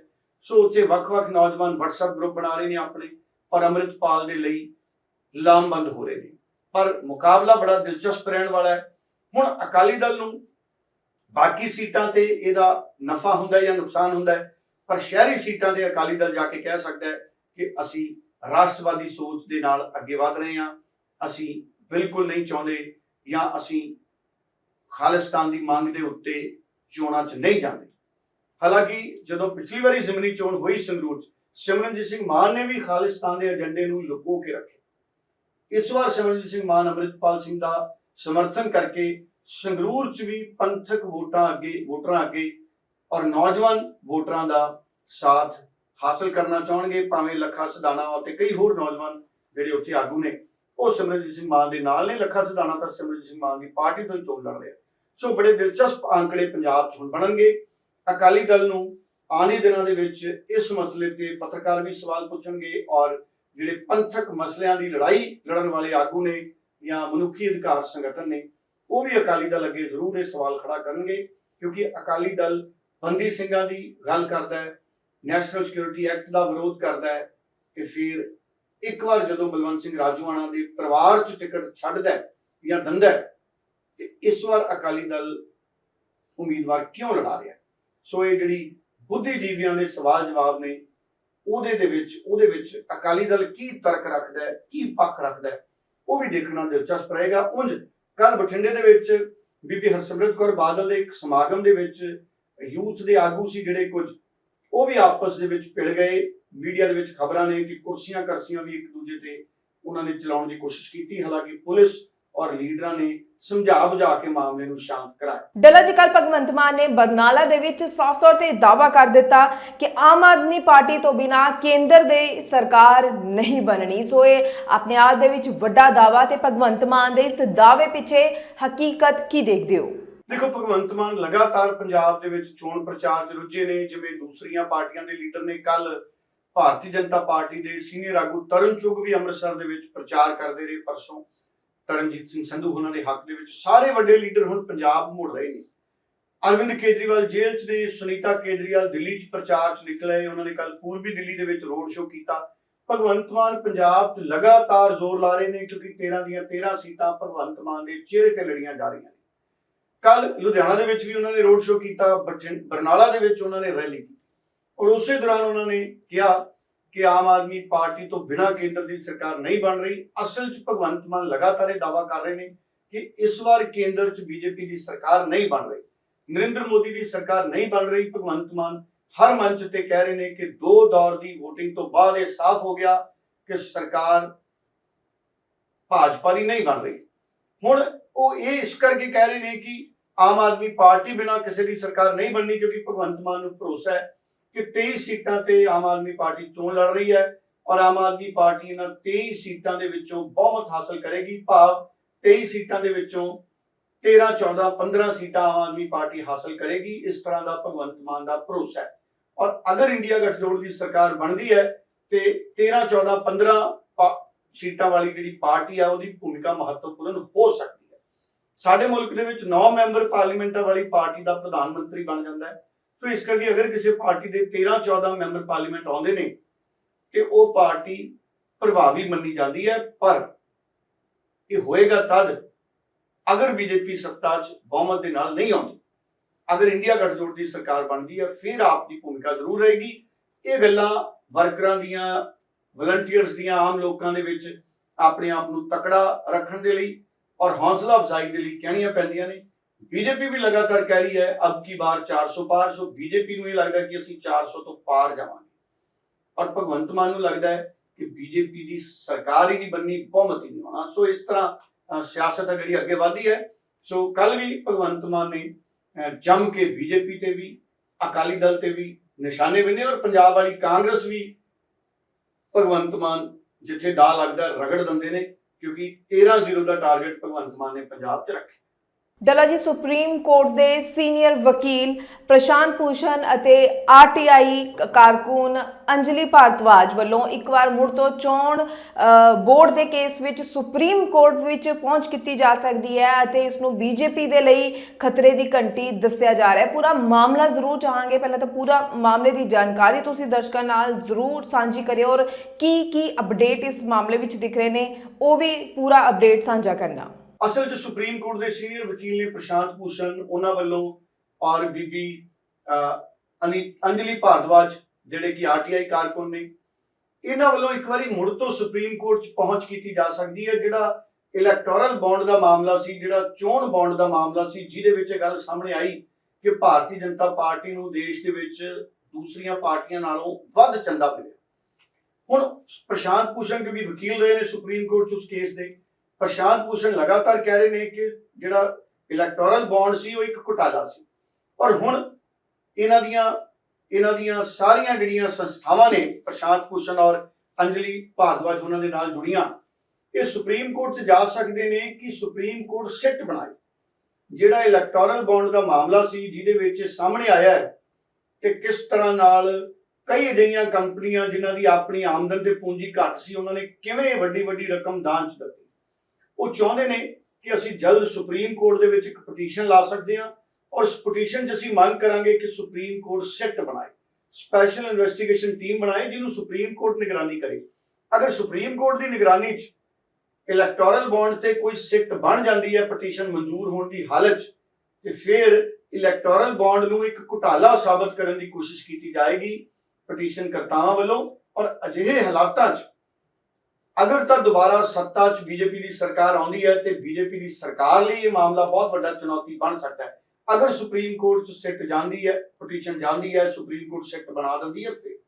ਸੋ ਉੱਥੇ ਵੱਖ-ਵੱਖ ਨੌਜਵਾਨ WhatsApp ਗਰੁੱਪ ਬਣਾ ਰਹੇ ਨੇ ਆਪਣੇ, ਪਰ ਅੰਮ੍ਰਿਤਪਾਲ ਦੇ ਲਈ ਲਾਮਬੰਦ ਹੋ ਰਹੇ ਨੇ। ਪਰ ਮੁਕਾਬਲਾ ਬੜਾ ਦਿਲਚਸਪ ਰਹਿਣ ਵਾਲਾ ਹੈ। ਹੁਣ ਅਕਾਲੀ ਦਲ ਨੂੰ ਬਾਕੀ ਸੀਟਾਂ ਤੇ ਇਹਦਾ ਨਫਾ ਹੁੰਦਾ ਜਾਂ ਨੁਕਸਾਨ ਹੁੰਦਾ ਹੈ, ਪਰ ਸ਼ਹਿਰੀ ਸੀਟਾਂ ਤੇ ਅਕਾਲੀ ਦਲ ਜਾ ਕੇ ਕਹਿ ਸਕਦਾ ਹੈ ਕਿ ਅਸੀਂ ਰਾਸ਼ਟਰਵਾਦੀ ਸੋਚ ਦੇ ਨਾਲ ਅੱਗੇ ਵਧ ਰਹੇ ਹਾਂ। ਅਸੀਂ ਬਿਲਕੁਲ ਨਹੀਂ ਚਾਹੁੰਦੇ ਜਾਂ ਅਸੀਂ ਖਾਲਿਸਤਾਨ ਦੀ ਮੰਗ ਦੇ ਉੱਤੇ ਚੋਣਾਂ 'ਚ ਨਹੀਂ ਜਾਂਦੇ। ਹਾਲਾਂਕਿ ਜਦੋਂ ਪਿਛਲੀ ਵਾਰੀ ਜ਼ਿਮਨੀ ਚੋਣ ਹੋਈ ਸੰਗਰੂਰ 'ਚ, ਸਿਮਰਨਜੀਤ ਸਿੰਘ ਮਾਨ ਨੇ ਵੀ ਖਾਲਿਸਤਾਨ ਦੇ ਏਜੰਡੇ ਨੂੰ ਲੁਕੋ ਕੇ ਰੱਖਿਆ ਇਸ ਵਾਰ ਸਿਮਰਨਜੀਤ ਸਿੰਘ ਮਾਨ ਅੰਮ੍ਰਿਤਪਾਲ ਸਿੰਘ ਦਾ ਸਮਰਥਨ ਕਰਕੇ ਸੰਗਰੂਰ 'ਚ ਵੀ ਪੰਥਕ ਵੋਟਾਂ ਅੱਗੇ, ਵੋਟਰਾਂ ਅੱਗੇ ਔਰ ਨੌਜਵਾਨ ਵੋਟਰਾਂ ਦਾ ਸਾਥ ਹਾਸਲ ਕਰਨਾ ਚਾਹਣਗੇ, ਭਾਵੇਂ ਲੱਖਾ ਸਦਾਣਾ ਅਤੇ ਕਈ ਹੋਰ ਨੌਜਵਾਨ ਜਿਹੜੇ ਉੱਥੇ ਆਗੂ ਨੇ। ਉਹ ਸਿਮਰਨਜੀਤ ਸਿੰਘ ਮਾਨ ਦੇ ਨਾਲ ਨੇ, ਲੱਖਾ ਸਦਾਣਾ ਤਾਂ ਸਿਮਰਨਜੀਤ ਸਿੰਘ ਮਾਨ ਦੀ ਪਾਰਟੀ ਤੋਂ ਹੀ ਚੋਣ ਲੜ ਰਿਹਾ ਸੋ ਬੜੇ ਦਿਲਚਸਪ ਅੰਕੜੇ ਪੰਜਾਬ 'ਚ ਹੁਣ ਬਣਨਗੇ। ਅਕਾਲੀ ਦਲ ਨੂੰ ਆਉਣੇ ਦਿਨਾਂ ਦੇ ਵਿੱਚ ਇਸ ਮਸਲੇ ਤੇ ਪੱਤਰਕਾਰ ਵੀ ਸਵਾਲ ਪੁੱਛਣਗੇ ਔਰ ਜਿਹੜੇ ਪੰਥਕ ਮਸਲਿਆਂ ਦੀ ਲੜਾਈ ਲੜਨ ਵਾਲੇ ਆਗੂ ਨੇ ਜਾਂ ਮਨੁੱਖੀ ਅਧਿਕਾਰ ਸੰਗਠਨ ਨੇ, ਉਹ ਵੀ ਅਕਾਲੀ ਦਲ ਅੱਗੇ ਜ਼ਰੂਰ ਇਹ ਸਵਾਲ ਖੜਾ ਕਰਨਗੇ ਕਿਉਂਕਿ ਅਕਾਲੀ ਦਲ ਬੰਦੀ ਸਿੰਘਾਂ ਦੀ ਗੱਲ ਕਰਦਾ ਹੈ ਨੈਸ਼ਨਲ ਸਿਕਿਉਰਿਟੀ ਐਕਟ ਦਾ ਵਿਰੋਧ ਕਰਦਾ ਹੈ ਕਿ ਫਿਰ ਇੱਕ ਵਾਰ ਜਦੋਂ ਬਲਵੰਤ ਸਿੰਘ ਰਾਜੂਆਣਾ ਦੇ ਪਰਿਵਾਰ 'ਚ ਟਿਕਟ ਛੱਡਦਾ ਹੈ ਜਾਂ ਦਿੰਦਾ ਹੈ, ਤੇ ਇਸ ਵਾਰ ਅਕਾਲੀ ਦਲ ਉਮੀਦਵਾਰ ਕਿਉਂ ਲੜਾ ਰਿਹਾ ਸੋ ਇਹ ਜਿਹੜੀ ਬੁੱਧੀਜੀਵੀਆਂ ਦੇ ਸਵਾਲ ਜਵਾਬ ਨੇ, ਉਹਦੇ ਦੇ ਵਿੱਚ, ਉਹਦੇ ਵਿੱਚ ਅਕਾਲੀ ਦਲ ਕੀ ਤਰਕ ਰੱਖਦਾ ਹੈ, ਕੀ ਪੱਖ ਰੱਖਦਾ ਹੈ, ਉਹ ਵੀ ਦੇਖਣਾ ਦਿਲਚਸਪ ਰਹੇਗਾ। ਉਂਝ ਕੱਲ ਬਠਿੰਡੇ ਦੇ ਵਿੱਚ ਬੀਬੀ ਹਰਸਿਮਰਤ ਕੌਰ ਬਾਦਲ ਦੇ ਇੱਕ ਸਮਾਗਮ ਦੇ ਵਿੱਚ ਯੂਥ ਦੇ ਆਗੂ ਸੀ ਜਿਹੜੇ ਕੁਝ, ਉਹ ਵੀ ਆਪਸ ਦੇ ਵਿੱਚ ਭਿੜ ਗਏ। ਮੀਡੀਆ ਦੇ ਵਿੱਚ ਖਬਰਾਂ ਨੇ ਕਿ ਕੁਰਸੀਆਂ ਕਰਸੀਆਂ ਵੀ ਇੱਕ ਦੂਜੇ ਤੇ ਉਹਨਾਂ ਨੇ ਚਲਾਉਣ ਦੀ ਕੋਸ਼ਿਸ਼ ਕੀਤੀ। ਹਾਲਾਂਕਿ ਪੁਲਿਸ ਔਰ ਲੀਡਰਾਂ ਨੇ ਸਮਝਾ ਬੁਝਾ ਕੇ ਮਾਮਲੇ ਨੂੰ ਸ਼ਾਂਤ ਕਰਾਇਆ। ਡੱਲਾ ਜੀ ਕੱਲ ਭਗਵੰਤ ਮਾਨ ਨੇ ਬਰਨਾਲਾ ਦੇ ਵਿੱਚ ਸਾਫ਼ ਤੌਰ ਤੇ ਦਾਅਵਾ ਕਰ ਦਿੱਤਾ ਕਿ ਆਮ ਆਦਮੀ ਪਾਰਟੀ ਤੋਂ ਬਿਨਾ ਕੇਂਦਰ ਦੇ ਸਰਕਾਰ ਨਹੀਂ ਬਣਨੀ। ਸੋ ਇਹ ਆਪਣੇ ਆਪ ਦੇ ਵਿੱਚ ਵੱਡਾ ਦਾਅਵਾ ਤੇ ਭਗਵੰਤ ਮਾਨ ਦੇ ਇਸ ਦਾਅਵੇ ਪਿੱਛੇ ਹਕੀਕਤ ਕੀ ਦੇਖਦੇ ਹੋ? ਦੇਖੋ ਭਗਵੰਤ ਮਾਨ ਲਗਾਤਾਰ ਪੰਜਾਬ ਦੇ ਵਿੱਚ ਚੋਣ ਪ੍ਰਚਾਰ 'ਚ ਰੁੱਝੇ ਨੇ ਜਿਵੇਂ ਦੂਸਰੀਆਂ ਪਾਰਟੀਆਂ ਦੇ ਲੀਡਰ ਨੇ ਕੱਲ ਭਾਰਤੀ ਜਨਤਾ ਪਾਰਟੀ ਦੇ ਸੀਨੀਅਰ ਆਗੂ ਤਰਨ ਚੁੱਗ ਵੀ ਅੰਮ੍ਰਿਤਸਰ ਦੇ ਵਿੱਚ ਪ੍ਰਚਾਰ ਕਰਦੇ ਰਹੇ ਪਰਸੋਂ। ਤਰਨਜੀਤ ਸਿੰਘ ਸੰਧੂ ਉਹਨਾਂ ਦੇ ਹੱਕ ਦੇ ਵਿੱਚ ਸਾਰੇ ਵੱਡੇ ਲੀਡਰ ਹੁਣ ਪੰਜਾਬ ਮੁੜ ਰਹੇ ਨੇ। ਅਰਵਿੰਦ ਕੇਜਰੀਵਾਲ ਜੇਲ੍ਹ 'ਚ ਨੇ, ਸੁਨੀਤਾ ਕੇਜਰੀਵਾਲ ਦਿੱਲੀ 'ਚ ਪ੍ਰਚਾਰ 'ਚ ਨਿਕਲੇ, ਉਹਨਾਂ ਨੇ ਕੱਲ ਪੂਰਬੀ ਦਿੱਲੀ ਦੇ ਵਿੱਚ ਰੋਡ ਸ਼ੋਅ ਕੀਤਾ। ਭਗਵੰਤ ਮਾਨ ਪੰਜਾਬ 'ਚ ਲਗਾਤਾਰ ਜ਼ੋਰ ਲਾ ਰਹੇ ਨੇ ਕਿਉਂਕਿ 13 ਦੀਆਂ 13 ਸੀਟਾਂ ਭਗਵੰਤ ਮਾਨ ਦੇ ਚਿਹਰੇ ਤੇ ਲੜੀਆਂ ਜਾ ਰਹੀਆਂ ਨੇ। ਕੱਲ ਲੁਧਿਆਣਾ ਦੇ ਵਿੱਚ ਵੀ ਉਹਨਾਂ ਨੇ ਰੋਡ ਸ਼ੋਅ ਕੀਤਾ, ਬਠਿੰ- ਬਰਨਾਲਾ ਦੇ ਵਿੱਚ ਉਹਨਾਂ ਨੇ ਰੈਲੀ ਕੀਤੀ। ਔਰ ਉਸੇ ਦੌਰਾਨ ਉਹਨਾਂ ਨੇ ਕਿਹਾ ਕਿ ਆਮ ਆਦਮੀ ਪਾਰਟੀ ਤੋਂ ਬਿਨਾਂ ਕੇਂਦਰ ਦੀ ਸਰਕਾਰ ਨਹੀਂ ਬਣ ਰਹੀ। ਅਸਲ 'ਚ ਭਗਵੰਤ ਮਾਨ ਲਗਾਤਾਰ ਇਹ ਦਾਅਵਾ ਕਰ ਰਹੇ ਨੇ ਕਿ ਇਸ ਵਾਰ ਕੇਂਦਰ 'ਚ ਬੀਜੇਪੀ ਦੀ ਸਰਕਾਰ ਨਹੀਂ ਬਣ ਰਹੀ। ਨਰਿੰਦਰ ਮੋਦੀ ਦੀ ਸਰਕਾਰ ਨਹੀਂ ਬਣ ਰਹੀ। ਭਗਵੰਤ ਮਾਨ ਹਰ ਮੰਚ ਤੇ ਕਹਿ ਰਹੇ ਨੇ ਕਿ ਦੋ ਦੌਰ ਦੀ VOTING ਤੋਂ ਬਾਅਦ ਇਹ ਸਾਫ਼ ਹੋ ਗਿਆ ਕਿ ਸਰਕਾਰ ਭਾਜਪਾ ਦੀ ਨਹੀਂ ਬਣ ਰਹੀ। ਹੁਣ ਉਹ ਇਹ ਇਸ ਕਰਕੇ ਕਹਿ ਰਹੇ ਨੇ ਕਿ ਆਮ ਆਦਮੀ ਪਾਰਟੀ ਬਿਨਾਂ ਕਿਸੇ ਦੀ ਸਰਕਾਰ ਨਹੀਂ ਬਣਨੀ ਕਿਉਂਕਿ ਭਗਵੰਤ ਮਾਨ ਨੂੰ ਭਰੋਸਾ ਹੈ ਕਿ 23 ਸੀਟਾਂ ਤੇ ਆਮ ਆਦਮੀ ਪਾਰਟੀ ਚੋਣ ਲੜ ਰਹੀ ਹੈ ਔਰ ਆਮ ਆਦਮੀ ਪਾਰਟੀ ਇਹਨਾਂ 23 ਸੀਟਾਂ ਦੇ ਵਿੱਚੋਂ ਬਹੁਮਤ ਹਾਸਲ ਕਰੇਗੀ। ਭਾਵ 23 ਸੀਟਾਂ ਦੇ ਵਿੱਚੋਂ 13 14 15 ਸੀਟਾਂ ਆਮ ਆਦਮੀ ਪਾਰਟੀ ਹਾਸਲ ਕਰੇਗੀ। ਇਸ ਤਰ੍ਹਾਂ ਦਾ ਭਗਵੰਤ ਮਾਨ ਦਾ ਭਰੋਸਾ ਹੈ। ਔਰ ਅਗਰ ਇੰਡੀਆ ਗਠਜੋੜ ਦੀ ਸਰਕਾਰ ਬਣਦੀ ਹੈ ਤੇ 13 14 15 ਸੀਟਾਂ ਵਾਲੀ ਜਿਹੜੀ ਪਾਰਟੀ ਆ, ਉਹਦੀ ਭੂਮਿਕਾ ਮਹੱਤਵਪੂਰਨ ਹੋ ਸਕਦੀ ਹੈ। ਸਾਡੇ ਮੁਲਕ ਦੇ ਵਿੱਚ 9 ਮੈਂਬਰ ਪਾਰਲੀਮੈਂਟਾਂ ਵਾਲੀ ਪਾਰਟੀ ਦਾ ਪ੍ਰਧਾਨ ਮੰਤਰੀ ਬਣ ਜਾਂਦਾ ਹੈ। ਸੋ ਇਸ ਕਰਕੇ ਅਗਰ ਕਿਸੇ ਪਾਰਟੀ ਦੇ 13 14 ਮੈਂਬਰ ਪਾਰਲੀਮੈਂਟ ਆਉਂਦੇ ਨੇ, ਤੇ ਉਹ ਪਾਰਟੀ ਪ੍ਰਭਾਵੀ ਮੰਨੀ ਜਾਂਦੀ ਹੈ, ਪਰ ਇਹ ਹੋਏਗਾ ਤਦ ਅਗਰ ਬੀਜੇਪੀ ਸੱਤਾ 'ਚ ਬਹੁਮਤ ਦੇ ਨਾਲ ਨਹੀਂ ਆਉਂਦੀ। ਅਗਰ ਇੰਡੀਆ ਗੱਠਜੋੜ ਦੀ ਸਰਕਾਰ ਬਣਦੀ ਹੈ, ਫਿਰ ਆਪ ਦੀ ਭੂਮਿਕਾ ਜ਼ਰੂਰ ਰਹੇਗੀ। ਇਹ ਗੱਲਾਂ ਵਰਕਰਾਂ ਦੀਆਂ ਵਲੰਟੀਅਰਸ ਦੀਆਂ, ਆਮ ਲੋਕਾਂ ਦੇ ਵਿੱਚ ਆਪਣੇ ਆਪ ਨੂੰ ਤਕੜਾ ਰੱਖਣ ਦੇ ਲਈ ਔਰ ਹੌਸਲਾ ਅਫਜ਼ਾਈ ਦੇ ਲਈ ਕਹਿਣੀਆਂ ਪੈਂਦੀਆਂ ਨੇ। ਬੀਜੇਪੀ ਵੀ ਲਗਾਤਾਰ ਕਹਿ ਰਹੀ ਹੈ ਅਬ ਕੀ ਬਾਰ 400 ਪਾਰ, ਸੋ ਬੀਜੇਪੀ ਨੂੰ ਇਹ ਲੱਗਦਾ ਕਿ ਅਸੀਂ 400 ਤੋਂ ਪਾਰ ਜਾਵਾਂਗੇ। ਔਰ ਭਗਵੰਤ ਮਾਨ ਨੂੰ ਲੱਗਦਾ ਹੈ ਕਿ ਬੀਜੇਪੀ ਦੀ ਸਰਕਾਰ ਹੀ ਨਹੀਂ ਬੰਨੀ ਬਹੁਮਤ ਹੀ ਨਹੀਂ ਹੋਣਾ। ਸੋ ਇਸ ਤਰ੍ਹਾਂ ਸਿਆਸਤ ਹੈ ਜਿਹੜੀ ਅੱਗੇ ਵਧੀ ਹੈ। ਸੋ ਕੱਲ ਵੀ ਭਗਵੰਤ ਮਾਨ ਨੇ ਜੰਮ ਕੇ ਬੀਜੇਪੀ ਤੇ ਵੀ, ਅਕਾਲੀ ਦਲ ਤੇ ਵੀ ਨਿਸ਼ਾਨੇ ਬੰਨੇ ਔਰ ਪੰਜਾਬ ਵਾਲੀ ਕਾਂਗਰਸ ਵੀ ਭਗਵੰਤ ਮਾਨ ਜਿੱਥੇ ਦਾ ਲੱਗਦਾ ਰਗੜ ਦਿੰਦੇ ਨੇ, ਕਿਉਂਕਿ 13 ਜ਼ੀਰੋ ਦਾ ਟਾਰਗੇਟ ਭਗਵੰਤ ਮਾਨ ਨੇ ਪੰਜਾਬ 'ਚ ਰੱਖਿਆ। ਡੱਲਾ ਜੀ ਸੁਪਰੀਮ ਕੋਰਟ ਦੇ ਸੀਨੀਅਰ ਵਕੀਲ ਪ੍ਰਸ਼ਾਂਤ ਭੂਸ਼ਣ ਅਤੇ ਆਰਟੀਆਈ ਕਾਰਕੁਨ ਅੰਜਲੀ ਭਾਰਤਵਾਜ ਵੱਲੋਂ ਇੱਕ ਵਾਰ ਮੁੜ ਤੋਂ ਚੋਣ ਬੋਰਡ ਦੇ ਕੇਸ ਵਿੱਚ ਸੁਪਰੀਮ ਕੋਰਟ ਵਿੱਚ ਪਹੁੰਚ ਕੀਤੀ ਜਾ ਸਕਦੀ ਹੈ ਅਤੇ ਇਸ ਨੂੰ ਬੀਜੇਪੀ ਦੇ ਲਈ ਖਤਰੇ ਦੀ ਘੰਟੀ ਦੱਸਿਆ ਜਾ ਰਿਹਾ ਹੈ। ਪੂਰਾ ਮਾਮਲਾ ਜ਼ਰੂਰ ਚਾਹਾਂਗੇ। ਪਹਿਲਾਂ ਤਾਂ ਪੂਰਾ ਮਾਮਲੇ ਦੀ ਜਾਣਕਾਰੀ ਤੁਸੀਂ ਦਰਸ਼ਕਾਂ ਨਾਲ ਜ਼ਰੂਰ ਸਾਂਝੀ ਕਰਿਓ ਔਰ ਕੀ ਕੀ ਅਪਡੇਟ ਇਸ ਮਾਮਲੇ ਵਿੱਚ ਦਿਖ ਰਹੇ ਨੇ, ਉਹ ਵੀ ਪੂਰਾ ਅਪਡੇਟ ਸਾਂਝਾ ਕਰਨਾ। ਅਸਲ 'ਚ ਸੁਪਰੀਮ ਕੋਰਟ ਦੇ ਸੀਨੀਅਰ ਵਕੀਲ ਨੇ ਪ੍ਰਸ਼ਾਂਤ ਭੂਸ਼ਣ ਉਹਨਾਂ ਵੱਲੋਂ ਔਰ ਬੀਬੀ ਅੰਜਲੀ ਭਾਰਦਵਾਜ, ਜਿਹੜੇ ਕਿ ਆਰਟੀਆਈ ਕਾਰਕੁਨ ਨੇ, ਇਹਨਾਂ ਵੱਲੋਂ ਇੱਕ ਵਾਰੀ ਮੁੜ ਤੋਂ ਸੁਪਰੀਮ ਕੋਰਟ 'ਚ ਪਹੁੰਚ ਕੀਤੀ ਜਾ ਸਕਦੀ ਹੈ, ਜਿਹੜਾ ਇਲੈਕਟੋਰਲ ਬੌਂਡ ਦਾ ਮਾਮਲਾ ਸੀ, ਜਿਹੜਾ ਚੋਣ ਬੌਂਡ ਦਾ ਮਾਮਲਾ ਸੀ, ਜਿਹਦੇ ਵਿੱਚ ਇਹ ਗੱਲ ਸਾਹਮਣੇ ਆਈ ਕਿ ਭਾਰਤੀ ਜਨਤਾ ਪਾਰਟੀ ਨੂੰ ਦੇਸ਼ ਦੇ ਵਿੱਚ ਦੂਸਰੀਆਂ ਪਾਰਟੀਆਂ ਨਾਲੋਂ ਵੱਧ ਚੰਦਾ ਮਿਲਿਆ। ਹੁਣ ਪ੍ਰਸ਼ਾਂਤ ਭੂਸ਼ਣ ਕਿਉਂਕਿ ਵਕੀਲ ਰਹੇ ਨੇ ਸੁਪਰੀਮ ਕੋਰਟ 'ਚ ਉਸ ਕੇਸ ਦੇ। ਪ੍ਰਸ਼ਾਂਤ ਭੂਸ਼ਣ ਲਗਾਤਾਰ ਕਹਿ ਰਹੇ ਨੇ ਕਿ ਜਿਹੜਾ ਇਲੈਕਟੋਰਲ ਬੌਂਡ ਸੀ ਉਹ ਇੱਕ ਘੁਟਾਲਾ ਸੀ। ਔਰ ਹੁਣ ਇਹਨਾਂ ਦੀਆਂ ਇਹਨਾਂ ਦੀਆਂ ਸਾਰੀਆਂ ਜਿਹੜੀਆਂ ਸੰਸਥਾਵਾਂ ਨੇ ਪ੍ਰਸ਼ਾਂਤ ਭੂਸ਼ਣ ਔਰ ਅੰਜਲੀ ਭਾਰਦਵਾਜ ਉਹਨਾਂ ਦੇ ਨਾਲ ਜੁੜੀਆਂ, ਇਹ ਸੁਪਰੀਮ ਕੋਰਟ 'ਚ ਜਾ ਸਕਦੇ ਨੇ ਕਿ ਸੁਪਰੀਮ ਕੋਰਟ ਸਿੱਟ ਬਣਾਏ। ਜਿਹੜਾ ਇਲੈਕਟੋਰਲ ਬੌਂਡ ਦਾ ਮਾਮਲਾ ਸੀ, ਜਿਹਦੇ ਵਿੱਚ ਇਹ ਸਾਹਮਣੇ ਆਇਆ ਹੈ ਕਿ ਕਿਸ ਤਰ੍ਹਾਂ ਨਾਲ ਕਈ ਅਜਿਹੀਆਂ ਕੰਪਨੀਆਂ ਜਿਨ੍ਹਾਂ ਦੀ ਆਪਣੀ ਆਮਦਨ ਤੇ ਪੂੰਜੀ ਘੱਟ ਸੀ, ਉਹਨਾਂ ਨੇ ਕਿਵੇਂ ਵੱਡੀ ਵੱਡੀ ਰਕਮ ਦਾਨ ਚ ਦਿੱਤੀ। ਉਹ ਚਾਹੁੰਦੇ ਨੇ ਕਿ ਅਸੀਂ ਜਲਦ ਸੁਪਰੀਮ ਕੋਰਟ ਦੇ ਵਿੱਚ ਇੱਕ ਪਟੀਸ਼ਨ ਲਾ ਸਕਦੇ ਹਾਂ ਔਰ ਇਸ ਪਟੀਸ਼ਨ 'ਚ ਅਸੀਂ ਮੰਗ ਕਰਾਂਗੇ ਕਿ ਸੁਪਰੀਮ ਕੋਰਟ ਸਿੱਟ ਬਣਾਏ ਸਪੈਸ਼ਲ ਇਨਵੈਸਟੀਗੇਸ਼ਨ ਟੀਮ ਬਣਾਏ ਜਿਹਨੂੰ ਸੁਪਰੀਮ ਕੋਰਟ ਨਿਗਰਾਨੀ ਕਰੇ। ਅਗਰ ਸੁਪਰੀਮ ਕੋਰਟ ਦੀ ਨਿਗਰਾਨੀ 'ਚ ਇਲੈਕਟੋਰਲ ਬੌਂਡ ਤੇ ਕੋਈ ਸਿੱਟ ਬਣ ਜਾਂਦੀ ਹੈ, ਪਟੀਸ਼ਨ ਮਨਜ਼ੂਰ ਹੋਣ ਦੀ ਹਾਲਤ 'ਚ, ਤੇ ਫਿਰ ਇਲੈਕਟੋਰਲ ਬੌਂਡ ਨੂੰ ਇੱਕ ਘੁਟਾਲਾ ਸਾਬਤ ਕਰਨ ਦੀ ਕੋਸ਼ਿਸ਼ ਕੀਤੀ ਜਾਏਗੀ ਪਟੀਸ਼ਨ ਕਰਤਾਵਾਂ ਵੱਲੋਂ ਔਰ ਅਜਿਹੇ ਹਾਲਾਤਾਂ 'ਚ ਅਗਰ ਤਾਂ ਦੁਬਾਰਾ ਸੱਤਾ 'ਚ ਬੀਜੇਪੀ ਦੀ ਸਰਕਾਰ ਆਉਂਦੀ ਹੈ ਤੇ ਬੀਜੇਪੀ ਦੀ ਸਰਕਾਰ ਲਈ ਇਹ ਮਾਮਲਾ ਬਹੁਤ ਵੱਡਾ ਚੁਣੌਤੀ ਬਣ ਸਕਦਾ ਹੈ। ਅਗਰ ਸੁਪਰੀਮ ਕੋਰਟ 'ਚ ਸਿੱਟ ਜਾਂਦੀ ਹੈ, ਪਟੀਸ਼ਨ ਜਾਂਦੀ ਹੈ, ਸੁਪਰੀਮ ਕੋਰਟ ਸਿੱਟ ਬਣਾ ਦਿੰਦੀ ਹੈ, ਫਿਰ।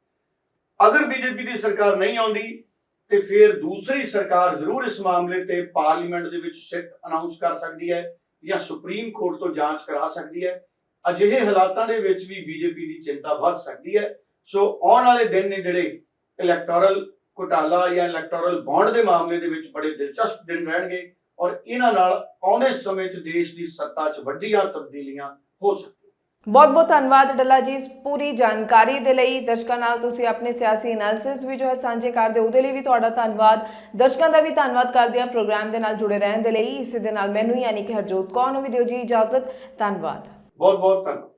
ਅਗਰ ਬੀਜੇਪੀ ਦੀ ਸਰਕਾਰ ਨਹੀਂ ਆਉਂਦੀ, ਤੇ ਫਿਰ ਦੂਸਰੀ ਸਰਕਾਰ ਜ਼ਰੂਰ ਇਸ ਮਾਮਲੇ ਤੇ ਪਾਰਲੀਮੈਂਟ ਦੇ ਵਿੱਚ ਸਿੱਟ ਅਨਾਉਂਸ ਕਰ ਸਕਦੀ ਹੈ ਜਾਂ ਸੁਪਰੀਮ ਕੋਰਟ ਤੋਂ ਜਾਂਚ ਕਰਾ ਸਕਦੀ ਹੈ। ਅਜਿਹੇ ਹਾਲਾਤਾਂ ਦੇ ਵਿੱਚ ਵੀ ਬੀਜੇਪੀ ਦੀ ਚਿੰਤਾ ਵੱਧ ਸਕਦੀ ਹੈ। ਸੋ ਆਉਣ ਵਾਲੇ ਦਿਨ ਨੇ ਜਿਹੜੇ ਇਲੈਕਟੋਰਲ ਘੁਟਾਲਾ ਜਾਂ ਇਲੈਕਟੋਰਲ ਬੌਂਡ ਦੇ ਮਾਮਲੇ ਦੇ ਵਿੱਚ ਬੜੇ ਦਿਲਚਸਪ ਦਿਨ ਰਹਿਣਗੇ ਔਰ ਇਹਨਾਂ ਨਾਲ ਆਉਂਦੇ ਸਮੇਂ 'ਚ ਦੇਸ਼ ਦੀ ਸੱਤਾ 'ਚ ਵੱਡੀਆਂ ਤਬਦੀਲੀਆਂ ਹੋ ਸਕਦੀਆਂ। ਬਹੁਤ ਬਹੁਤ ਧੰਨਵਾਦ ਡੱਲਾ ਜੀ ਇਸ ਪੂਰੀ ਜਾਣਕਾਰੀ ਦੇ ਲਈ। ਦਰਸ਼ਕਾਂ ਨਾਲ ਤੁਸੀਂ ਆਪਣੇ ਸਿਆਸੀ ਐਨਾਲਿਸਿਸ ਵੀ ਜੋ ਹੈ ਸਾਂਝੇ ਕਰਦੇ ਹੋ ਉਹਦੇ ਲਈ ਵੀ ਤੁਹਾਡਾ ਧੰਨਵਾਦ। ਦਰਸ਼ਕਾਂ ਦਾ ਵੀ ਧੰਨਵਾਦ ਕਰਦੇ ਹਾਂ ਪ੍ਰੋਗਰਾਮ ਦੇ ਨਾਲ ਜੁੜੇ ਰਹਿਣ ਦੇ ਲਈ। ਇਸੇ ਦੇ ਨਾਲ ਮੈਨੂੰ ਯਾਨੀ ਕਿ ਹਰਜੋਤ ਕੌਰ ਨੂੰ ਵੀ ਦਿਓ ਜੀ ਇਜਾਜ਼ਤ। ਧੰਨਵਾਦ। ਬਹੁਤ ਬਹੁਤ ਧੰਨਵਾਦ।